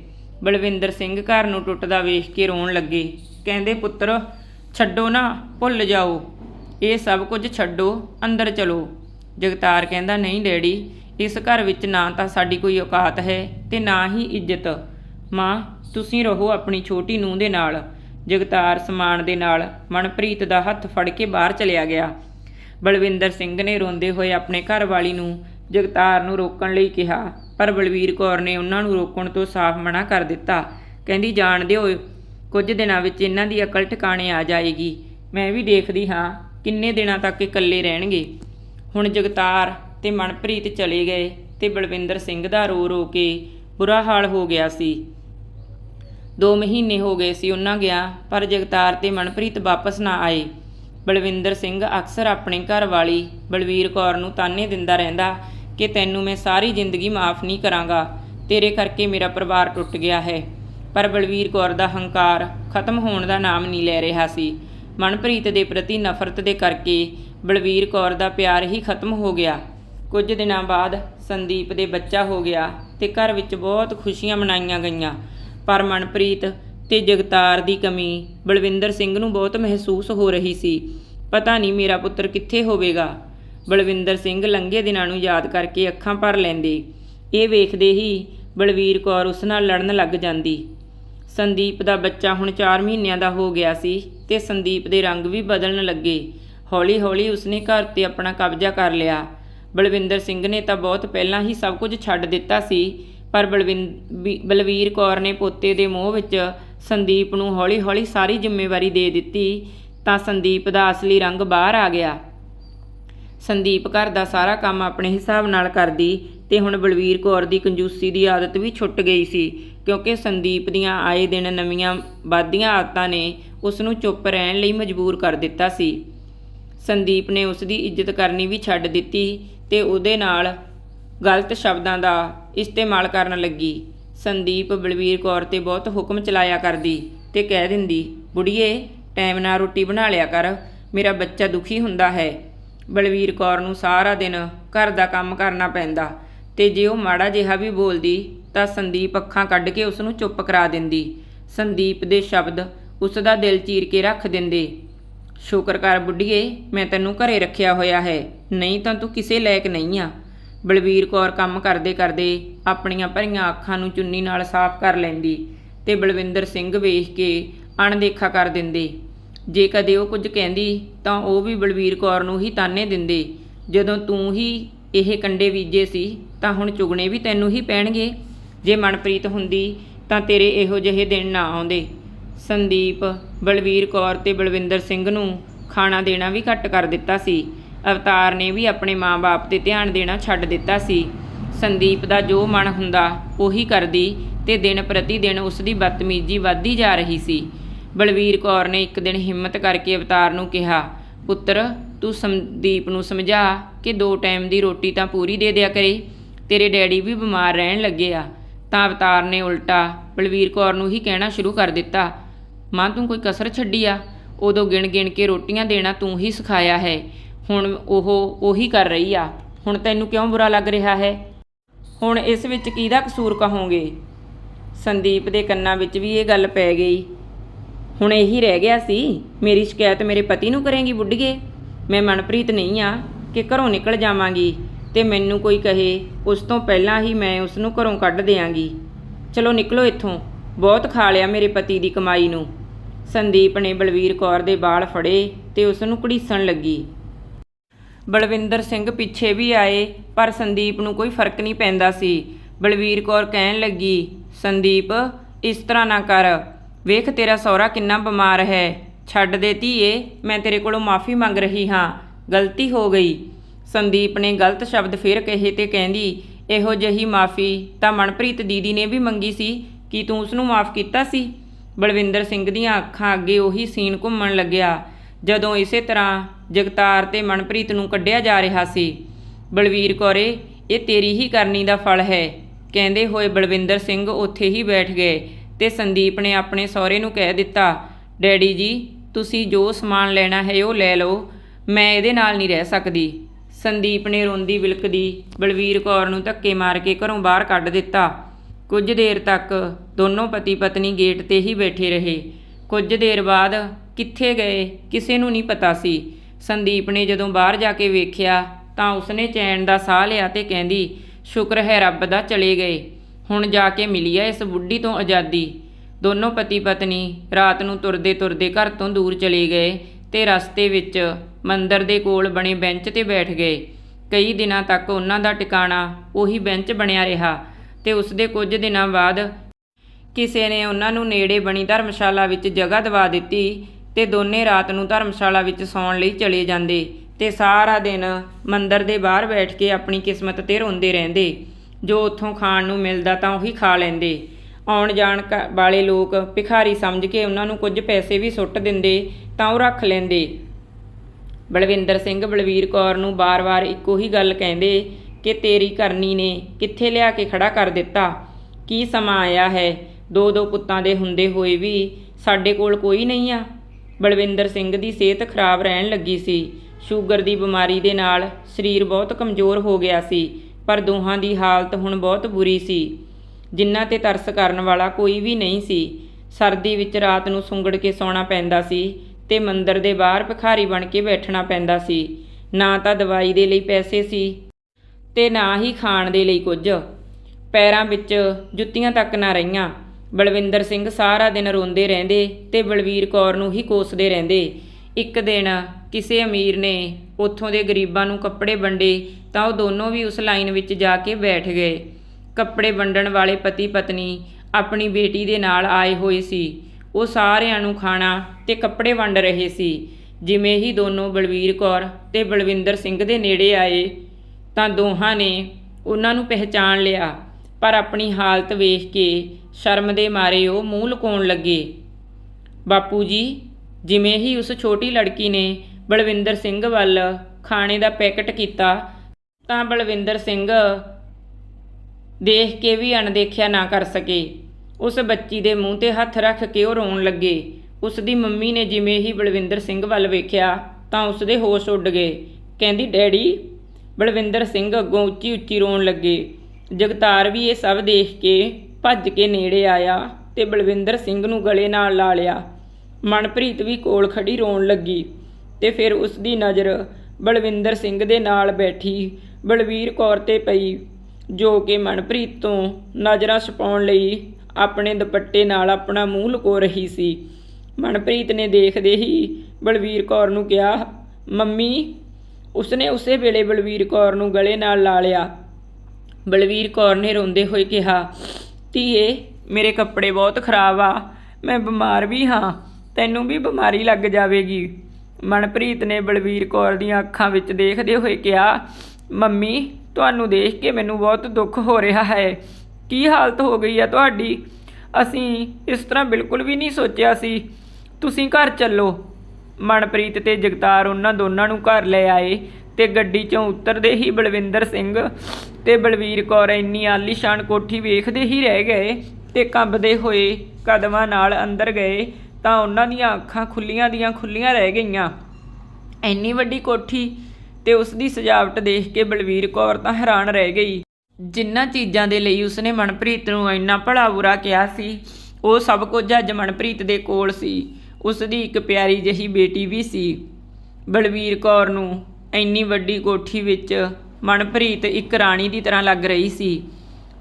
ਬਲਵਿੰਦਰ ਸਿੰਘ ਘਰ ਨੂੰ ਟੁੱਟਦਾ ਵੇਖ ਕੇ ਰੋਣ ਲੱਗੇ, ਕਹਿੰਦੇ, ਪੁੱਤਰ, ਛੱਡੋ ਨਾ, ਭੁੱਲ ਜਾਓ। ਇਹ ਸਭ ਕੁਝ ਛੱਡੋ, ਅੰਦਰ ਚਲੋ। ਜਗਤਾਰ ਕਹਿੰਦਾ, ਨਹੀਂ, ਡੈਡੀ, ਇਸ ਘਰ ਵਿੱਚ ਨਾ ਤਾਂ ਸਾਡੀ ਕੋਈ ਔਕਾਤ ਹੈ ਤੇ ਨਾ ਹੀ ਇੱਜ਼ਤ। ਮਾਂ, ਤੁਸੀਂ ਰਹੋ ਆਪਣੀ ਛੋਟੀ ਨੂੰਹ ਦੇ ਨਾਲ। ਜਗਤਾਰ ਸਮਾਨ ਦੇ ਨਾਲ ਮਨਪ੍ਰੀਤ ਦਾ ਹੱਥ ਫੜ ਕੇ ਬਾਹਰ ਚਲਿਆ ਗਿਆ। ਬਲਵਿੰਦਰ ਸਿੰਘ ਨੇ ਰੋਂਦੇ ਹੋਏ ਆਪਣੇ ਘਰ ਵਾਲੀ ਨੂੰ ਜਗਤਾਰ ਨੂੰ ਰੋਕਣ ਲਈ ਕਿਹਾ, ਪਰ ਬਲਵੀਰ ਕੌਰ ਨੇ ਉਹਨਾਂ ਨੂੰ ਰੋਕਣ ਤੋਂ ਸਾਫ਼ ਮਨਾ ਕਰ ਦਿੱਤਾ। ਕਹਿੰਦੀ ਜਾਣਦੇ ਹੋ ਕੁਝ ਦਿਨਾਂ ਵਿੱਚ ਇਹਨਾਂ ਦੀ ਅਕਲ ਟਿਕਾਣੇ ਆ ਜਾਏਗੀ। ਮੈਂ ਵੀ ਦੇਖਦੀ ਹਾਂ ਕਿੰਨੇ ਦਿਨਾਂ ਤੱਕ ਇਕੱਲੇ ਰਹਿਣਗੇ। ਹੁਣ ਜਗਤਾਰ ਤੇ ਮਨਪ੍ਰੀਤ ਚਲੇ ਗਏ ਤੇ ਬਲਵਿੰਦਰ ਸਿੰਘ ਦਾ ਰੋ ਰੋ ਕੇ ਬੁਰਾ ਹਾਲ ਹੋ ਗਿਆ ਸੀ। 2 ਮਹੀਨੇ ਹੋ ਗਏ ਸੀ ਉਹਨਾਂ ਗਿਆ, ਪਰ ਜਗਤਾਰ ਤੇ ਮਨਪ੍ਰੀਤ ਵਾਪਸ ਨਾ ਆਏ। ਬਲਵਿੰਦਰ ਸਿੰਘ ਅਕਸਰ ਆਪਣੇ ਘਰ ਵਾਲੀ ਬਲਵੀਰ ਕੌਰ ਨੂੰ ਤਾਨੇ ਦਿੰਦਾ ਰਹਿੰਦਾ ਕਿ ਤੈਨੂੰ ਮੈਂ ਸਾਰੀ ਜ਼ਿੰਦਗੀ ਮਾਫ ਨਹੀਂ ਕਰਾਂਗਾ, ਤੇਰੇ ਕਰਕੇ ਮੇਰਾ ਪਰਿਵਾਰ ਟੁੱਟ ਗਿਆ ਹੈ। ਪਰ ਬਲਵੀਰ ਕੌਰ ਦਾ ਹੰਕਾਰ ਖਤਮ ਹੋਣ ਦਾ ਨਾਮ ਨਹੀਂ ਲੈ ਰਿਹਾ ਸੀ। ਮਨਪ੍ਰੀਤ ਦੇ ਪ੍ਰਤੀ ਨਫ਼ਰਤ ਦੇ ਕਰਕੇ ਬਲਵੀਰ ਕੌਰ ਦਾ ਪਿਆਰ ਹੀ ਖਤਮ ਹੋ ਗਿਆ। ਕੁਝ ਦਿਨਾਂ ਬਾਅਦ ਸੰਦੀਪ ਦੇ ਬੱਚਾ ਹੋ ਗਿਆ ਤੇ ਘਰ ਵਿੱਚ ਬਹੁਤ ਖੁਸ਼ੀਆਂ ਮਨਾਈਆਂ ਗਈਆਂ। ਪਰ ਮਨਪ੍ਰੀਤ ਤੇ ਜਗਤਾਰ ਦੀ ਕਮੀ ਬਲਵਿੰਦਰ ਸਿੰਘ ਨੂੰ ਬਹੁਤ ਮਹਿਸੂਸ ਹੋ ਰਹੀ ਸੀ। ਪਤਾ ਨਹੀਂ ਮੇਰਾ ਪੁੱਤਰ ਕਿੱਥੇ ਹੋਵੇਗਾ। ਬਲਵਿੰਦਰ ਸਿੰਘ ਲੰਘੇ ਦਿਨਾਂ ਨੂੰ ਯਾਦ ਕਰਕੇ ਅੱਖਾਂ ਭਰ ਲੈਂਦੇ। ਇਹ ਵੇਖਦੇ ਹੀ ਬਲਵੀਰ ਕੌਰ ਉਸ ਨਾਲ ਲੜਨ ਲੱਗ ਜਾਂਦੀ। ਸੰਦੀਪ ਦਾ ਬੱਚਾ ਹੁਣ 4 ਮਹੀਨਿਆਂ ਦਾ ਹੋ ਗਿਆ ਸੀ ਤੇ ਸੰਦੀਪ ਦੇ ਰੰਗ ਵੀ ਬਦਲਣ ਲੱਗੇ। ਹੌਲੀ-ਹੌਲੀ ਉਸਨੇ ਘਰ ਤੇ ਆਪਣਾ ਕਬਜ਼ਾ ਕਰ ਲਿਆ। ਬਲਵਿੰਦਰ ਸਿੰਘ ਨੇ ਤਾਂ ਬਹੁਤ ਪਹਿਲਾਂ ਹੀ ਸਭ ਕੁਝ ਛੱਡ ਦਿੱਤਾ ਸੀ ਪਰ ਬਲਵਿੰਦ ਬਲਵੀਰ ਕੌਰ ਨੇ ਪੋਤੇ ਦੇ ਮੋਹ ਵਿੱਚ ਸੰਦੀਪ ਨੂੰ ਹੌਲੀ-ਹੌਲੀ ਸਾਰੀ ਜ਼ਿੰਮੇਵਾਰੀ ਦੇ ਦਿੱਤੀ, ਤਾਂ ਸੰਦੀਪ ਦਾ ਅਸਲੀ ਰੰਗ ਬਾਹਰ ਆ ਗਿਆ। ਸੰਦੀਪ ਘਰ ਦਾ ਸਾਰਾ ਕੰਮ ਆਪਣੇ ਹਿਸਾਬ ਨਾਲ ਕਰਦੀ ਤੇ ਹੁਣ ਬਲਵੀਰ ਕੌਰ ਦੀ ਕੰਜੂਸੀ ਦੀ ਆਦਤ ਵੀ ਛੁੱਟ ਗਈ ਸੀ, ਕਿਉਂਕਿ ਸੰਦੀਪ ਦੀਆਂ ਆਏ ਦਿਨ ਨਵੀਆਂ ਵਾਧੀਆਂ ਆਦਤਾਂ ਨੇ ਉਸ ਨੂੰ ਚੁੱਪ ਰਹਿਣ ਲਈ ਮਜਬੂਰ ਕਰ ਦਿੱਤਾ ਸੀ। ਸੰਦੀਪ ਨੇ ਉਸ ਦੀ ਇੱਜ਼ਤ ਕਰਨੀ ਵੀ ਛੱਡ ਦਿੱਤੀ ਤੇ ਉਹਦੇ ਨਾਲ ਗਲਤ ਸ਼ਬਦਾਂ ਦਾ ਇਸਤੇਮਾਲ ਕਰਨ ਲੱਗੀ। ਸੰਦੀਪ ਬਲਵੀਰ ਕੌਰ ਤੇ ਬਹੁਤ ਹੁਕਮ ਚਲਾਇਆ ਕਰਦੀ ਤੇ ਕਹਿ ਦਿੰਦੀ, ਬੁੜੀਏ, ਟਾਈਮ ਨਾਲ ਰੋਟੀ ਬਣਾ ਲਿਆ ਕਰ, ਮੇਰਾ ਬੱਚਾ ਦੁਖੀ ਹੁੰਦਾ ਹੈ। ਬਲਵੀਰ ਕੌਰ ਨੂੰ ਸਾਰਾ ਦਿਨ ਘਰ ਦਾ ਕੰਮ ਕਰਨਾ ਪੈਂਦਾ ਤੇ ਜੇ ਉਹ ਮਾੜਾ ਜਿਹਾ ਵੀ ਬੋਲਦੀ ਤਾਂ ਸੰਦੀਪ ਅੱਖਾਂ ਕੱਢ ਕੇ ਉਸ ਨੂੰ ਚੁੱਪ ਕਰਾ ਦਿੰਦੀ। ਸੰਦੀਪ ਦੇ ਸ਼ਬਦ ਉਸ ਦਾ ਦਿਲ ਚੀਰ ਕੇ ਰੱਖ ਦਿੰਦੇ। ਸ਼ੁਕਰ ਕਰ ਬੁੱਢੀਏ ਮੈਂ ਤੈਨੂੰ ਘਰੇ ਰੱਖਿਆ ਹੋਇਆ ਹੈ, ਨਹੀਂ ਤਾਂ ਤੂੰ ਕਿਸੇ ਲਾਇਕ ਨਹੀਂ ਆ। ਬਲਵੀਰ ਕੌਰ ਕੰਮ ਕਰਦੇ ਕਰਦੇ ਆਪਣੀਆਂ ਭਰੀਆਂ ਅੱਖਾਂ ਨੂੰ ਚੁੰਨੀ ਨਾਲ ਸਾਫ਼ ਕਰ ਲੈਂਦੀ ਤੇ ਬਲਵਿੰਦਰ ਸਿੰਘ ਵੇਖ ਕੇ ਅਣਦੇਖਾ ਕਰ ਦਿੰਦੇ। ਜੇ ਕਦੇ ਉਹ ਕੁਝ ਕਹਿੰਦੀ ਤਾਂ ਉਹ ਵੀ ਬਲਵੀਰ ਕੌਰ ਨੂੰ ਹੀ ਤਾਨੇ ਦਿੰਦੇ। ਜਦੋਂ ਤੂੰ ਹੀ ਇਹ ਕੰਡੇ ਬੀਜੇ ਸੀ ਤਾਂ ਹੁਣ ਚੁਗਣੇ ਵੀ ਤੈਨੂੰ ਹੀ ਪੈਣਗੇ। ਜੇ ਮਨਪ੍ਰੀਤ ਹੁੰਦੀ ਤਾਂ ਤੇਰੇ ਇਹੋ ਜਿਹੇ ਦਿਨ ਨਾ ਆਉਂਦੇ। ਸੰਦੀਪ, ਬਲਵੀਰ ਕੌਰ ਤੇ ਬਲਵਿੰਦਰ ਸਿੰਘ ਨੂੰ ਖਾਣਾ ਦੇਣਾ ਵੀ ਘੱਟ ਕਰ ਦਿੱਤਾ ਸੀ। ਅਵਤਾਰ ਨੇ ਵੀ ਆਪਣੇ ਮਾਂ-ਬਾਪ ਤੇ ਧਿਆਨ ਦੇਣਾ ਛੱਡ ਦਿੱਤਾ ਸੀ। ਸੰਦੀਪ ਦਾ ਜੋ ਮਨ ਹੁੰਦਾ, ਉਹੀ ਕਰਦੀ ਤੇ ਦਿਨ ਪ੍ਰਤੀ ਦਿਨ ਉਸ ਦੀ ਬਦਤਮੀਜ਼ੀ ਵੱਧਦੀ ਜਾ ਰਹੀ ਸੀ। ਬਲਵੀਰ ਕੌਰ ਨੇ ਇੱਕ ਦਿਨ ਹਿੰਮਤ ਕਰਕੇ ਅਵਤਾਰ ਨੂੰ ਕਿਹਾ, ਪੁੱਤਰ, ਤੂੰ ਸੰਦੀਪ ਨੂੰ ਸਮਝਾ ਕਿ ਦੋ ਟਾਈਮ ਦੀ ਰੋਟੀ ਤਾਂ ਪੂਰੀ ਦੇ ਦਿਆ ਕਰੇ। ਤੇਰੇ ਡੈਡੀ ਵੀ ਬਿਮਾਰ ਰਹਿਣ ਲੱਗੇ ਆ। ਤਾਂ ਅਵਤਾਰ ਨੇ ਉਲਟਾ ਬਲਵੀਰ ਕੌਰ ਨੂੰ ਹੀ ਕਹਿਣਾ ਸ਼ੁਰੂ ਕਰ ਦਿੱਤਾ, ਮਾਂ, ਤੂੰ ਕੋਈ ਕਸਰ ਛੱਡੀ ਆ? ਉਦੋਂ ਗਿਣ ਗਿਣ ਕੇ ਰੋਟੀਆਂ ਦੇਣਾ ਤੂੰ ਹੀ ਸਿਖਾਇਆ ਹੈ। ਹੁਣ ਉਹ ਉਹੀ ਕਰ ਰਹੀ ਆ। ਹੁਣ ਤੈਨੂੰ ਕਿਉਂ ਬੁਰਾ ਲੱਗ ਰਿਹਾ ਹੈ? ਹੁਣ ਇਸ ਵਿੱਚ ਕਿਹਦਾ ਕਸੂਰ ਕਹੋਗੇ? ਸੰਦੀਪ ਦੇ ਕੰਨਾਂ ਵਿੱਚ ਵੀ ਇਹ ਗੱਲ ਪੈ ਗਈ। ਹੁਣ ਇਹੀ ਰਹਿ ਗਿਆ ਸੀ, ਮੇਰੀ ਸ਼ਿਕਾਇਤ ਮੇਰੇ ਪਤੀ ਨੂੰ ਕਰੇਂਗੀ ਬੁੱਢੀਏ। ਮੈਂ ਮਨਪ੍ਰੀਤ ਨਹੀਂ ਆ ਕਿ ਘਰੋਂ ਨਿਕਲ ਜਾਵਾਂਗੀ ਤੇ ਮੈਨੂੰ ਕੋਈ ਕਹੇ, ਉਸ ਤੋਂ ਪਹਿਲਾਂ ਹੀ ਮੈਂ ਉਸ ਨੂੰ ਘਰੋਂ ਕੱਢ ਦਿਆਂਗੀ। ਚਲੋ ਨਿਕਲੋ ਇੱਥੋਂ, ਬਹੁਤ ਖਾ ਲਿਆ ਮੇਰੇ ਪਤੀ ਦੀ ਕਮਾਈ ਨੂੰ। ਸੰਦੀਪ ਨੇ ਬਲਵੀਰ ਕੌਰ ਦੇ ਵਾਲ ਫੜੇ ਤੇ ਉਸ ਨੂੰ ਘੜੀਸਣ ਲੱਗੀ। ਬਲਵਿੰਦਰ ਸਿੰਘ ਪਿੱਛੇ ਵੀ ਆਏ, ਪਰ ਸੰਦੀਪ ਨੂੰ ਕੋਈ ਫ਼ਰਕ ਨਹੀਂ ਪੈਂਦਾ ਸੀ। ਬਲਵੀਰ ਕੌਰ ਕਹਿਣ ਲੱਗੀ, ਸੰਦੀਪ, ਇਸ ਤਰ੍ਹਾਂ ਨਾ ਕਰ। ਵੇਖ ਤੇਰਾ ਸਹੁਰਾ ਕਿੰਨਾ ਬਿਮਾਰ ਹੈ। ਛੱਡ ਦੇ ਧੀਏ, ਮੈਂ ਤੇਰੇ ਕੋਲੋਂ ਮਾਫੀ ਮੰਗ ਰਹੀ ਹਾਂ। ਗਲਤੀ ਹੋ ਗਈ। ਸੰਦੀਪ ਨੇ ਗਲਤ ਸ਼ਬਦ ਫੇਰ ਕਹੇ ਤੇ ਕਹਿੰਦੀ, ਇਹੋ ਜਿਹੀ ਮਾਫੀ ਤਾਂ ਮਨਪ੍ਰੀਤ ਦੀਦੀ ਨੇ ਵੀ ਮੰਗੀ ਸੀ। ਕਿ ਤੂੰ ਉਸ ਨੂੰ ਮਾਫ ਕੀਤਾ ਸੀ? ਬਲਵਿੰਦਰ ਸਿੰਘ ਦੀਆਂ ਅੱਖਾਂ ਅੱਗੇ ਉਹੀ ਸੀਨ ਘੁੰਮਣ ਲੱਗਿਆ। ਜਦੋਂ ਇਸੇ ਤਰ੍ਹਾਂ ਜਗਤਾਰ ਤੇ ਮਨਪ੍ਰੀਤ ਨੂੰ ਕੱਢਿਆ ਜਾ ਰਿਹਾ ਸੀ, ਬਲਵੀਰ ਕੌਰੇ, ਇਹ ਤੇਰੀ ਹੀ ਕਰਨੀ ਦਾ ਫਲ ਹੈ। ਕਹਿੰਦੇ ਹੋਏ ਬਲਵਿੰਦਰ ਸਿੰਘ ਉੱਥੇ ਹੀ ਬੈਠ ਗਏ ਤੇ ਸੰਦੀਪ ਨੇ ਆਪਣੇ ਸਹੁਰੇ ਨੂੰ ਕਹਿ ਦਿੱਤਾ, ਡੈਡੀ ਜੀ, ਤੁਸੀਂ ਜੋ ਸਮਾਨ ਲੈਣਾ ਹੈ ਉਹ ਲੈ ਲਓ, ਮੈਂ ਇਹਦੇ ਨਾਲ ਨਹੀਂ ਰਹਿ ਸਕਦੀ। ਸੰਦੀਪ ਨੇ ਰੋਂਦੀ ਵਿਲਕਦੀ ਬਲਵੀਰ ਕੌਰ ਨੂੰ ਧੱਕੇ ਮਾਰ ਕੇ ਘਰੋਂ ਬਾਹਰ ਕੱਢ ਦਿੱਤਾ। ਕੁਝ ਦੇਰ ਤੱਕ ਦੋਨੋਂ ਪਤੀ ਪਤਨੀ ਗੇਟ ਤੇ ਹੀ ਬੈਠੇ ਰਹੇ। ਕੁਝ ਦੇਰ ਬਾਅਦ ਕਿੱਥੇ ਗਏ, ਕਿਸੇ ਨੂੰ ਨਹੀਂ ਪਤਾ ਸੀ। ਸੰਦੀਪ ਨੇ ਜਦੋਂ ਬਾਹਰ ਜਾ ਕੇ ਵੇਖਿਆ ਤਾਂ ਉਸਨੇ ਚੈਨ ਦਾ ਸਾਹ ਲਿਆ ਤੇ ਕਹਿੰਦੀ, ਸ਼ੁਕਰ ਹੈ ਰੱਬ ਦਾ ਚਲੇ ਗਏ। ਹੁਣ ਜਾ ਕੇ ਮਿਲੀ ਹੈ ਇਸ ਬੁੱਢੀ ਤੋਂ ਆਜ਼ਾਦੀ। ਦੋਨੋਂ ਪਤੀ ਪਤਨੀ ਰਾਤ ਨੂੰ ਤੁਰਦੇ ਤੁਰਦੇ ਘਰ ਤੋਂ ਦੂਰ ਚਲੇ ਗਏ ਤੇ ਰਸਤੇ ਵਿੱਚ ਮੰਦਰ ਦੇ ਕੋਲ ਬਣੇ ਬੈਂਚ ਤੇ ਬੈਠ ਗਏ। ਕਈ ਦਿਨਾਂ ਤੱਕ ਉਹਨਾਂ ਦਾ ਟਿਕਾਣਾ ਉਹੀ ਬੈਂਚ ਬਣਿਆ ਰਿਹਾ ਤੇ ਉਸ ਦੇ ਕੁਝ ਦਿਨਾਂ ਬਾਅਦ ਕਿਸੇ ਨੇ ਉਹਨਾਂ ਨੂੰ ਨੇੜੇ ਬਣੀ ਧਰਮਸ਼ਾਲਾ ਵਿੱਚ ਜਗ੍ਹਾ ਦਵਾ ਦਿੱਤੀ ਤੇ ਦੋਨੇ ਰਾਤ ਨੂੰ ਧਰਮਸ਼ਾਲਾ ਵਿੱਚ ਸੌਣ ਲਈ ਚਲੇ ਜਾਂਦੇ ਤੇ ਸਾਰਾ ਦਿਨ ਮੰਦਰ ਦੇ ਬਾਹਰ ਬੈਠ ਕੇ ਆਪਣੀ ਕਿਸਮਤ ਤੇ ਰੋਂਦੇ ਰਹਿੰਦੇ। ਜੋ ਉੱਥੋਂ ਖਾਣ ਨੂੰ ਮਿਲਦਾ ਤਾਂ ਉਹੀ ਖਾ ਲੈਂਦੇ। ਆਉਣ ਜਾਣ ਕ- ਵਾਲੇ ਲੋਕ ਭਿਖਾਰੀ ਸਮਝ ਕੇ ਉਹਨਾਂ ਨੂੰ ਕੁਝ ਪੈਸੇ ਵੀ ਸੁੱਟ ਦਿੰਦੇ ਤਾਂ ਉਹ ਰੱਖ ਲੈਂਦੇ। ਬਲਵਿੰਦਰ ਸਿੰਘ ਬਲਵੀਰ ਕੌਰ ਨੂੰ ਬਾਰ-ਬਾਰ ਇੱਕੋ ਹੀ ਗੱਲ ਕਹਿੰਦੇ ਕਿ ਤੇਰੀ ਕਰਨੀ ਨੇ, ਕਿੱਥੇ ਲਿਆ ਕੇ ਖੜਾ ਕਰ ਦਿੱਤਾ? ਕੀ ਸਮਾਂ ਆਇਆ ਹੈ? ਦੋ ਦੋ ਪੁੱਤਾਂ ਦੇ ਹੁੰਦੇ ਹੋਏ ਵੀ ਸਾਡੇ ਕੋਲ ਕੋਈ ਨਹੀਂ ਆ। ਬਲਵਿੰਦਰ ਸਿੰਘ ਦੀ ਸਿਹਤ ਖਰਾਬ ਰਹਿਣ ਲੱਗੀ ਸੀ। ਸ਼ੂਗਰ ਦੀ ਬਿਮਾਰੀ ਦੇ ਨਾਲ ਸਰੀਰ ਬਹੁਤ ਕਮਜ਼ੋਰ ਹੋ ਗਿਆ ਸੀ, ਪਰ ਦੋਹਾਂ ਦੀ ਹਾਲਤ ਹੁਣ ਬਹੁਤ ਬੁਰੀ ਸੀ। ਜਿਨ੍ਹਾਂ ਤੇ ਤਰਸ ਕਰਨ ਵਾਲਾ ਕੋਈ ਵੀ ਨਹੀਂ ਸੀ। ਸਰਦੀ ਵਿੱਚ ਰਾਤ ਨੂੰ ਸੁੰਗੜ ਕੇ ਸੌਣਾ ਪੈਂਦਾ ਸੀ ਤੇ ਮੰਦਰ ਦੇ ਬਾਹਰ ਭਿਖਾਰੀ ਬਣ ਕੇ ਬੈਠਣਾ ਪੈਂਦਾ ਸੀ। ਨਾ ਤਾਂ ਦਵਾਈ ਦੇ ਲਈ ਪੈਸੇ ਸੀ ਤੇ ਨਾ ਹੀ ਖਾਣ ਦੇ ਲਈ ਕੁਝ। ਪੈਰਾਂ ਵਿੱਚ ਜੁੱਤੀਆਂ ਤੱਕ ਨਾ ਰਹੀਆਂ। ਬਲਵਿੰਦਰ ਸਿੰਘ ਸਾਰਾ ਦਿਨ ਰੋਂਦੇ ਰਹਿੰਦੇ ਤੇ ਬਲਵੀਰ ਕੌਰ ਨੂੰ ਹੀ ਕੋਸਦੇ ਰਹਿੰਦੇ। ਇੱਕ ਦਿਨ ਕਿਸੇ ਅਮੀਰ ਨੇ ਉੱਥੋਂ ਦੇ ਗਰੀਬਾਂ ਨੂੰ ਕੱਪੜੇ ਵੰਡੇ ਤਾਂ ਉਹ ਦੋਨੋਂ ਵੀ ਉਸ ਲਾਈਨ ਵਿੱਚ ਜਾ ਕੇ ਬੈਠ ਗਏ। ਕੱਪੜੇ ਵੰਡਣ ਵਾਲੇ ਪਤੀ ਪਤਨੀ ਆਪਣੀ ਬੇਟੀ ਦੇ ਨਾਲ ਆਏ ਹੋਏ ਸੀ। ਉਹ ਸਾਰਿਆਂ ਨੂੰ ਖਾਣਾ ਤੇ ਕੱਪੜੇ ਵੰਡ ਰਹੇ ਸੀ। ਜਿਵੇਂ ਹੀ ਦੋਨੋਂ ਬਲਵੀਰ ਕੌਰ ਤੇ ਬਲਵਿੰਦਰ ਸਿੰਘ ਦੇ ਨੇੜੇ ਆਏ ਤਾਂ ਦੋਹਾਂ ਨੇ ਉਹਨਾਂ ਨੂੰ ਪਹਿਚਾਣ ਲਿਆ। ਪਰ ਆਪਣੀ ਹਾਲਤ ਵੇਖ ਕੇ ਸ਼ਰਮ ਦੇ ਮਾਰੇ ਉਹ ਮੂੰਹ ਲੁਕਾਉਣ ਲੱਗੇ। ਬਾਪੂ ਜੀ, ਜਿਵੇਂ ਹੀ ਉਸ ਛੋਟੀ ਲੜਕੀ ਨੇ ਬਲਵਿੰਦਰ ਸਿੰਘ ਵੱਲ ਖਾਣੇ ਦਾ ਪੈਕਟ ਕੀਤਾ, ਤਾਂ ਬਲਵਿੰਦਰ ਸਿੰਘ ਦੇਖ ਕੇ ਵੀ ਅਣਦੇਖਿਆ ਨਾ ਕਰ ਸਕੇ। ਉਸ ਬੱਚੀ ਦੇ ਮੂੰਹ ਤੇ ਹੱਥ ਰੱਖ ਕੇ ਉਹ ਰੋਣ ਲੱਗੇ। ਉਸ ਦੀ ਮੰਮੀ ਨੇ ਜਿਵੇਂ ਹੀ ਬਲਵਿੰਦਰ ਸਿੰਘ ਵੱਲ ਵੇਖਿਆ, ਤਾਂ ਉਸ ਦੇ ਹੋਸ਼ ਉੱਡ ਗਏ। ਕਹਿੰਦੀ, ਡੈਡੀ, ਬਲਵਿੰਦਰ ਸਿੰਘ ਅੱਗੋਂ ਉੱਚੀ ਉੱਚੀ ਰੋਣ ਲੱਗੇ। ਜਗਤਾਰ ਵੀ ਇਹ ਸਭ ਦੇਖ ਕੇ ਭੱਜ ਕੇ ਨੇੜੇ ਆਇਆ ਤੇ ਬਲਵਿੰਦਰ ਸਿੰਘ ਨੂੰ ਗਲੇ ਨਾਲ ਲਾ ਲਿਆ। ਮਨਪ੍ਰੀਤ ਵੀ ਕੋਲ ਖੜੀ ਰੋਣ ਲੱਗੀ ਤੇ ਫਿਰ ਉਸ ਦੀ ਨਜ਼ਰ ਬਲਵਿੰਦਰ ਸਿੰਘ ਦੇ ਨਾਲ ਬੈਠੀ ਬਲਵੀਰ ਕੌਰ ਤੇ ਪਈ, ਜੋ ਕਿ ਮਨਪ੍ਰੀਤ ਤੋਂ ਨਜ਼ਰਾਂ ਛਪਾਉਣ ਲਈ ਆਪਣੇ ਦੁਪੱਟੇ ਨਾਲ ਆਪਣਾ ਮੂੰਹ ਲੁਕੋ ਰਹੀ ਸੀ। ਮਨਪ੍ਰੀਤ ਨੇ ਦੇਖਦੇ ਹੀ ਬਲਵੀਰ ਕੌਰ ਨੂੰ ਕਿਹਾ, ਮੰਮੀ। ਉਸਨੇ ਉਸੇ ਵੇਲੇ ਬਲਵੀਰ ਕੌਰ ਨੂੰ ਗਲੇ ਨਾਲ ਲਾ ਲਿਆ। ਬਲਵੀਰ ਕੌਰ ਨੇ ਰੋਂਦੇ ਹੋਏ ਕਿਹਾ, ਧੀਏ, ਮੇਰੇ ਕੱਪੜੇ ਬਹੁਤ ਖਰਾਬ ਆ, ਮੈਂ ਬਿਮਾਰ ਵੀ ਹਾਂ, ਤੈਨੂੰ ਵੀ ਬਿਮਾਰੀ ਲੱਗ ਜਾਵੇਗੀ। ਮਨਪ੍ਰੀਤ ਨੇ ਬਲਵੀਰ ਕੌਰ ਦੀਆਂ ਅੱਖਾਂ ਵਿੱਚ ਦੇਖਦੇ ਹੋਏ ਕਿਹਾ, ਮੰਮੀ, ਤੁਹਾਨੂੰ ਦੇਖ ਕੇ ਮੈਨੂੰ ਬਹੁਤ ਦੁੱਖ ਹੋ ਰਿਹਾ ਹੈ। ਕੀ ਹਾਲਤ ਹੋ ਗਈ ਹੈ ਤੁਹਾਡੀ? ਅਸੀਂ ਇਸ ਤਰ੍ਹਾਂ ਬਿਲਕੁਲ ਵੀ ਨਹੀਂ ਸੋਚਿਆ ਸੀ। ਤੁਸੀਂ ਘਰ ਚੱਲੋ। ਮਨਪ੍ਰੀਤ ਤੇ ਜਗਤਾਰ ਉਹਨਾਂ ਦੋਨਾਂ ਨੂੰ ਘਰ ਲੈ ਆਏ। ਤੇ ਗੱਡੀ ਚੋਂ ਉਤਰਦੇ ਹੀ ਬਲਵਿੰਦਰ ਸਿੰਘ ਤੇ ਬਲਵੀਰ ਕੌਰ ਇੰਨੀ ਆਲੀਸ਼ਾਨ ਕੋਠੀ ਵੇਖਦੇ ਹੀ ਰਹਿ ਗਏ ਤੇ ਕੰਬਦੇ ਹੋਏ ਕਦਮਾਂ ਨਾਲ ਅੰਦਰ ਗਏ ਤਾਂ ਉਹਨਾਂ ਦੀਆਂ ਅੱਖਾਂ ਖੁੱਲੀਆਂ ਦੀਆਂ ਖੁੱਲੀਆਂ ਰਹਿ ਗਈਆਂ। ਇੰਨੀ ਵੱਡੀ ਕੋਠੀ ਤੇ ਉਸ ਦੀ ਸਜਾਵਟ ਦੇਖ ਕੇ ਬਲਵੀਰ ਕੌਰ ਤਾਂ ਹੈਰਾਨ ਰਹਿ ਗਈ। ਜਿੰਨਾਂ ਚੀਜ਼ਾਂ ਦੇ ਲਈ ਉਸਨੇ ਮਨਪ੍ਰੀਤ ਨੂੰ ਇੰਨਾ ਭਲਾ ਬੁਰਾ ਕਿਹਾ ਸੀ, ਉਹ ਸਭ ਕੁਝ ਅੱਜ ਮਨਪ੍ਰੀਤ ਦੇ ਕੋਲ ਸੀ। ਉਸ ਦੀ ਇੱਕ ਪਿਆਰੀ ਜਿਹੀ ਬੇਟੀ ਵੀ ਸੀ। ਬਲਵੀਰ ਕੌਰ ਨੂੰ ਇੰਨੀ ਵੱਡੀ ਕੋਠੀ ਵਿੱਚ ਮਨਪ੍ਰੀਤ ਇੱਕ ਰਾਣੀ ਦੀ ਤਰ੍ਹਾਂ ਲੱਗ ਰਹੀ ਸੀ।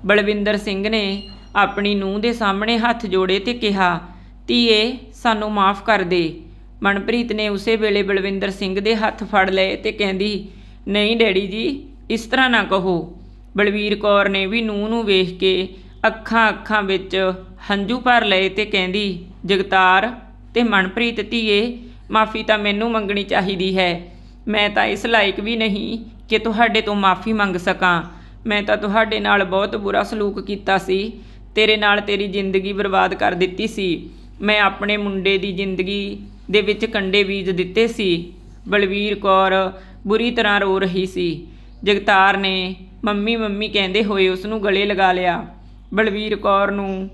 ਬਲਵਿੰਦਰ ਸਿੰਘ ਨੇ ਆਪਣੀ ਨੂੰਹ ਦੇ ਸਾਹਮਣੇ ਹੱਥ ਜੋੜੇ ਤੇ ਕਿਹਾ, ਧੀਏ, ਸਾਨੂੰ ਮਾਫ ਕਰ ਦੇ। ਮਨਪ੍ਰੀਤ ਨੇ ਉਸੇ ਵੇਲੇ ਬਲਵਿੰਦਰ ਸਿੰਘ ਦੇ ਹੱਥ ਫੜ ਲਏ ਤੇ ਕਹਿੰਦੀ, ਨਹੀਂ ਡੈਡੀ ਜੀ, ਇਸ ਤਰ੍ਹਾਂ ਨਾ ਕਹੋ। ਬਲਵੀਰ ਕੌਰ ਨੇ ਵੀ ਨੂੰਹ ਨੂੰ ਵੇਖ ਕੇ ਅੱਖਾਂ ਅੱਖਾਂ ਵਿੱਚ ਹੰਝੂ ਭਰ ਲਏ ਤੇ ਕਹਿੰਦੀ, ਜਗਤਾਰ ਤੇ ਮਨਪ੍ਰੀਤ, ਧੀਏ, ਮਾਫੀ ਤਾਂ ਮੈਨੂੰ ਮੰਗਣੀ ਚਾਹੀਦੀ ਹੈ। ਮੈਂ ਤਾਂ ਇਸ ਲਾਇਕ ਵੀ ਨਹੀਂ ਕਿ ਤੁਹਾਡੇ ਤੋਂ ਮਾਫੀ ਮੰਗ ਸਕਾਂ। ਮੈਂ ਤਾਂ ਤੁਹਾਡੇ ਨਾਲ ਬਹੁਤ ਬੁਰਾ ਸਲੂਕ ਕੀਤਾ ਸੀ। ਤੇਰੇ ਨਾਲ ਤੇਰੀ ਜ਼ਿੰਦਗੀ ਬਰਬਾਦ ਕਰ ਦਿੱਤੀ ਸੀ। ਮੈਂ ਆਪਣੇ ਮੁੰਡੇ ਦੀ ਜ਼ਿੰਦਗੀ ਦੇ ਵਿੱਚ ਕੰਡੇ ਬੀਜ ਦਿੱਤੇ ਸੀ। ਬਲਵੀਰ ਕੌਰ ਬੁਰੀ ਤਰ੍ਹਾਂ ਰੋ ਰਹੀ ਸੀ। ਜਗਤਾਰ ਨੇ ਮੰਮੀ ਮੰਮੀ ਕਹਿੰਦੇ ਹੋਏ ਉਸ ਨੂੰ ਗਲੇ ਲਗਾ ਲਿਆ। ਬਲਵੀਰ ਕੌਰ ਨੂੰ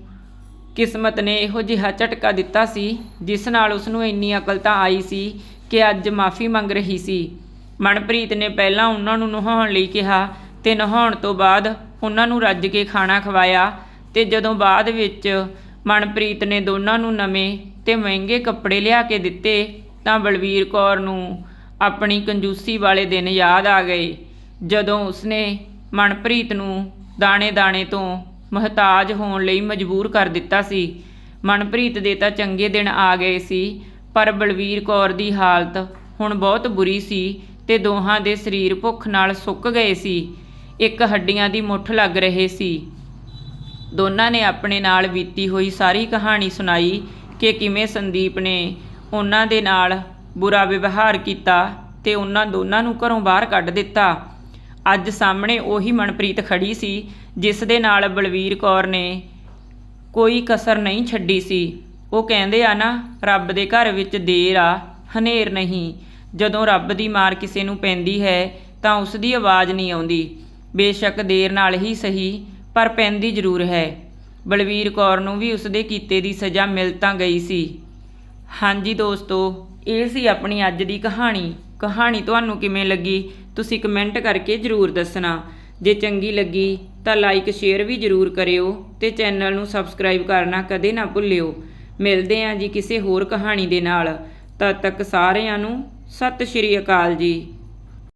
ਕਿਸਮਤ ਨੇ ਇਹੋ ਜਿਹਾ ਝਟਕਾ ਦਿੱਤਾ ਸੀ, ਜਿਸ ਨਾਲ ਉਸ ਨੂੰ ਇੰਨੀ ਅਕਲ ਤਾਂ ਆਈ ਸੀ ਕਿ ਅੱਜ ਮਾਫੀ ਮੰਗ ਰਹੀ ਸੀ। ਮਨਪ੍ਰੀਤ ਨੇ ਪਹਿਲਾਂ ਉਹਨਾਂ ਨੂੰ ਨਹਾਉਣ ਲਈ ਕਿਹਾ ਤੇ ਨਹਾਉਣ ਤੋਂ ਬਾਅਦ ਉਹਨਾਂ ਨੂੰ ਰੱਜ ਕੇ ਖਾਣਾ ਖਵਾਇਆ ਤੇ ਜਦੋਂ ਬਾਅਦ ਵਿੱਚ ਮਨਪ੍ਰੀਤ ਨੇ ਦੋਨਾਂ ਨੂੰ ਨਵੇਂ ਤੇ ਮਹਿੰਗੇ ਕੱਪੜੇ ਲਿਆ ਕੇ ਦਿੱਤੇ ਤਾਂ ਬਲਵੀਰ ਕੌਰ ਨੂੰ ਆਪਣੀ ਕੰਜੂਸੀ ਵਾਲੇ ਦਿਨ ਯਾਦ ਆ ਗਏ। ਜਦੋਂ ਉਸਨੇ ਮਨਪ੍ਰੀਤ ਨੂੰ ਦਾਣੇ-ਦਾਣੇ ਤੋਂ ਮਹਤਾਜ ਹੋਣ ਲਈ ਮਜਬੂਰ ਕਰ ਦਿੱਤਾ ਸੀ, ਮਨਪ੍ਰੀਤ ਦੇ ਤਾਂ ਚੰਗੇ ਦਿਨ ਆ ਗਏ ਸੀ ਪਰ ਬਲਵੀਰ ਕੌਰ ਦੀ ਹਾਲਤ ਹੁਣ ਬਹੁਤ ਬੁਰੀ ਸੀ ਤੇ ਦੋਹਾਂ ਦੇ ਸਰੀਰ ਭੁੱਖ ਨਾਲ ਸੁੱਕ ਗਏ ਸੀ। ਇੱਕ ਹੱਡੀਆਂ ਦੀ ਮੁੱਠ ਲੱਗ ਰਹੇ ਸੀ। ਦੋਨਾਂ ਨੇ ਆਪਣੇ ਨਾਲ ਬੀਤੀ ਹੋਈ ਸਾਰੀ ਕਹਾਣੀ ਸੁਣਾਈ ਕਿ ਕਿਵੇਂ ਸੰਦੀਪ ਨੇ ਉਹਨਾਂ ਦੇ ਨਾਲ ਬੁਰਾ ਵਿਵਹਾਰ ਕੀਤਾ ਤੇ ਉਹਨਾਂ ਦੋਨਾਂ ਨੂੰ ਘਰੋਂ ਬਾਹਰ ਕੱਢ ਦਿੱਤਾ। ਅੱਜ ਸਾਹਮਣੇ ਉਹੀ ਮਨਪ੍ਰੀਤ ਖੜੀ ਸੀ, ਜਿਸ ਦੇ ਨਾਲ ਬਲਵੀਰ ਕੌਰ ਨੇ ਕੋਈ ਕਸਰ ਨਹੀਂ ਛੱਡੀ ਸੀ। ਉਹ ਕਹਿੰਦੇ ਆ ਨਾ, ਰੱਬ ਦੇ ਘਰ ਵਿੱਚ ਦੇਰ ਆ, ਹਨੇਰ ਨਹੀਂ। ਜਦੋਂ ਰੱਬ ਦੀ ਮਾਰ ਕਿਸੇ ਨੂੰ ਪੈਂਦੀ ਹੈ, ਤਾਂ ਉਸ ਦੀ ਆਵਾਜ਼ ਨਹੀਂ ਆਉਂਦੀ। ਬੇਸ਼ੱਕ ਦੇਰ ਨਾਲ ਹੀ ਸਹੀ, ਪਰ ਪੈਂਦੀ ਜ਼ਰੂਰ ਹੈ। ਬਲਵੀਰ ਕੌਰ ਨੂੰ ਵੀ ਉਸ ਦੇ ਕੀਤੇ ਦੀ ਸਜ਼ਾ ਮਿਲ ਤਾਂ ਗਈ ਸੀ। ਹਾਂਜੀ ਦੋਸਤੋ, ਇਹ ਸੀ ਆਪਣੀ ਅੱਜ ਦੀ ਕਹਾਣੀ। ਕਹਾਣੀ ਤੁਹਾਨੂੰ ਕਿਵੇਂ ਲੱਗੀ, ਤੁਸੀਂ ਕਮੈਂਟ ਕਰਕੇ ਜ਼ਰੂਰ ਦੱਸਣਾ। ਜੇ ਚੰਗੀ ਲੱਗੀ, ਤਾਂ ਲਾਈਕ, ਸ਼ੇਅਰ ਵੀ ਜ਼ਰੂਰ ਕਰਿਓ ਤੇ ਚੈਨਲ ਨੂੰ ਸਬਸਕ੍ਰਾਈਬ ਕਰਨਾ ਕਦੇ ਨਾ ਭੁੱਲਿਓ। ਮਿਲਦੇ ਹਾਂ ਜੀ ਕਿਸੇ ਹੋਰ ਕਹਾਣੀ ਦੇ ਨਾਲ। ਤਦ ਤੱਕ ਸਾਰਿਆਂ ਨੂੰ ਸਤਿ ਸ਼੍ਰੀ ਅਕਾਲ ਜੀ।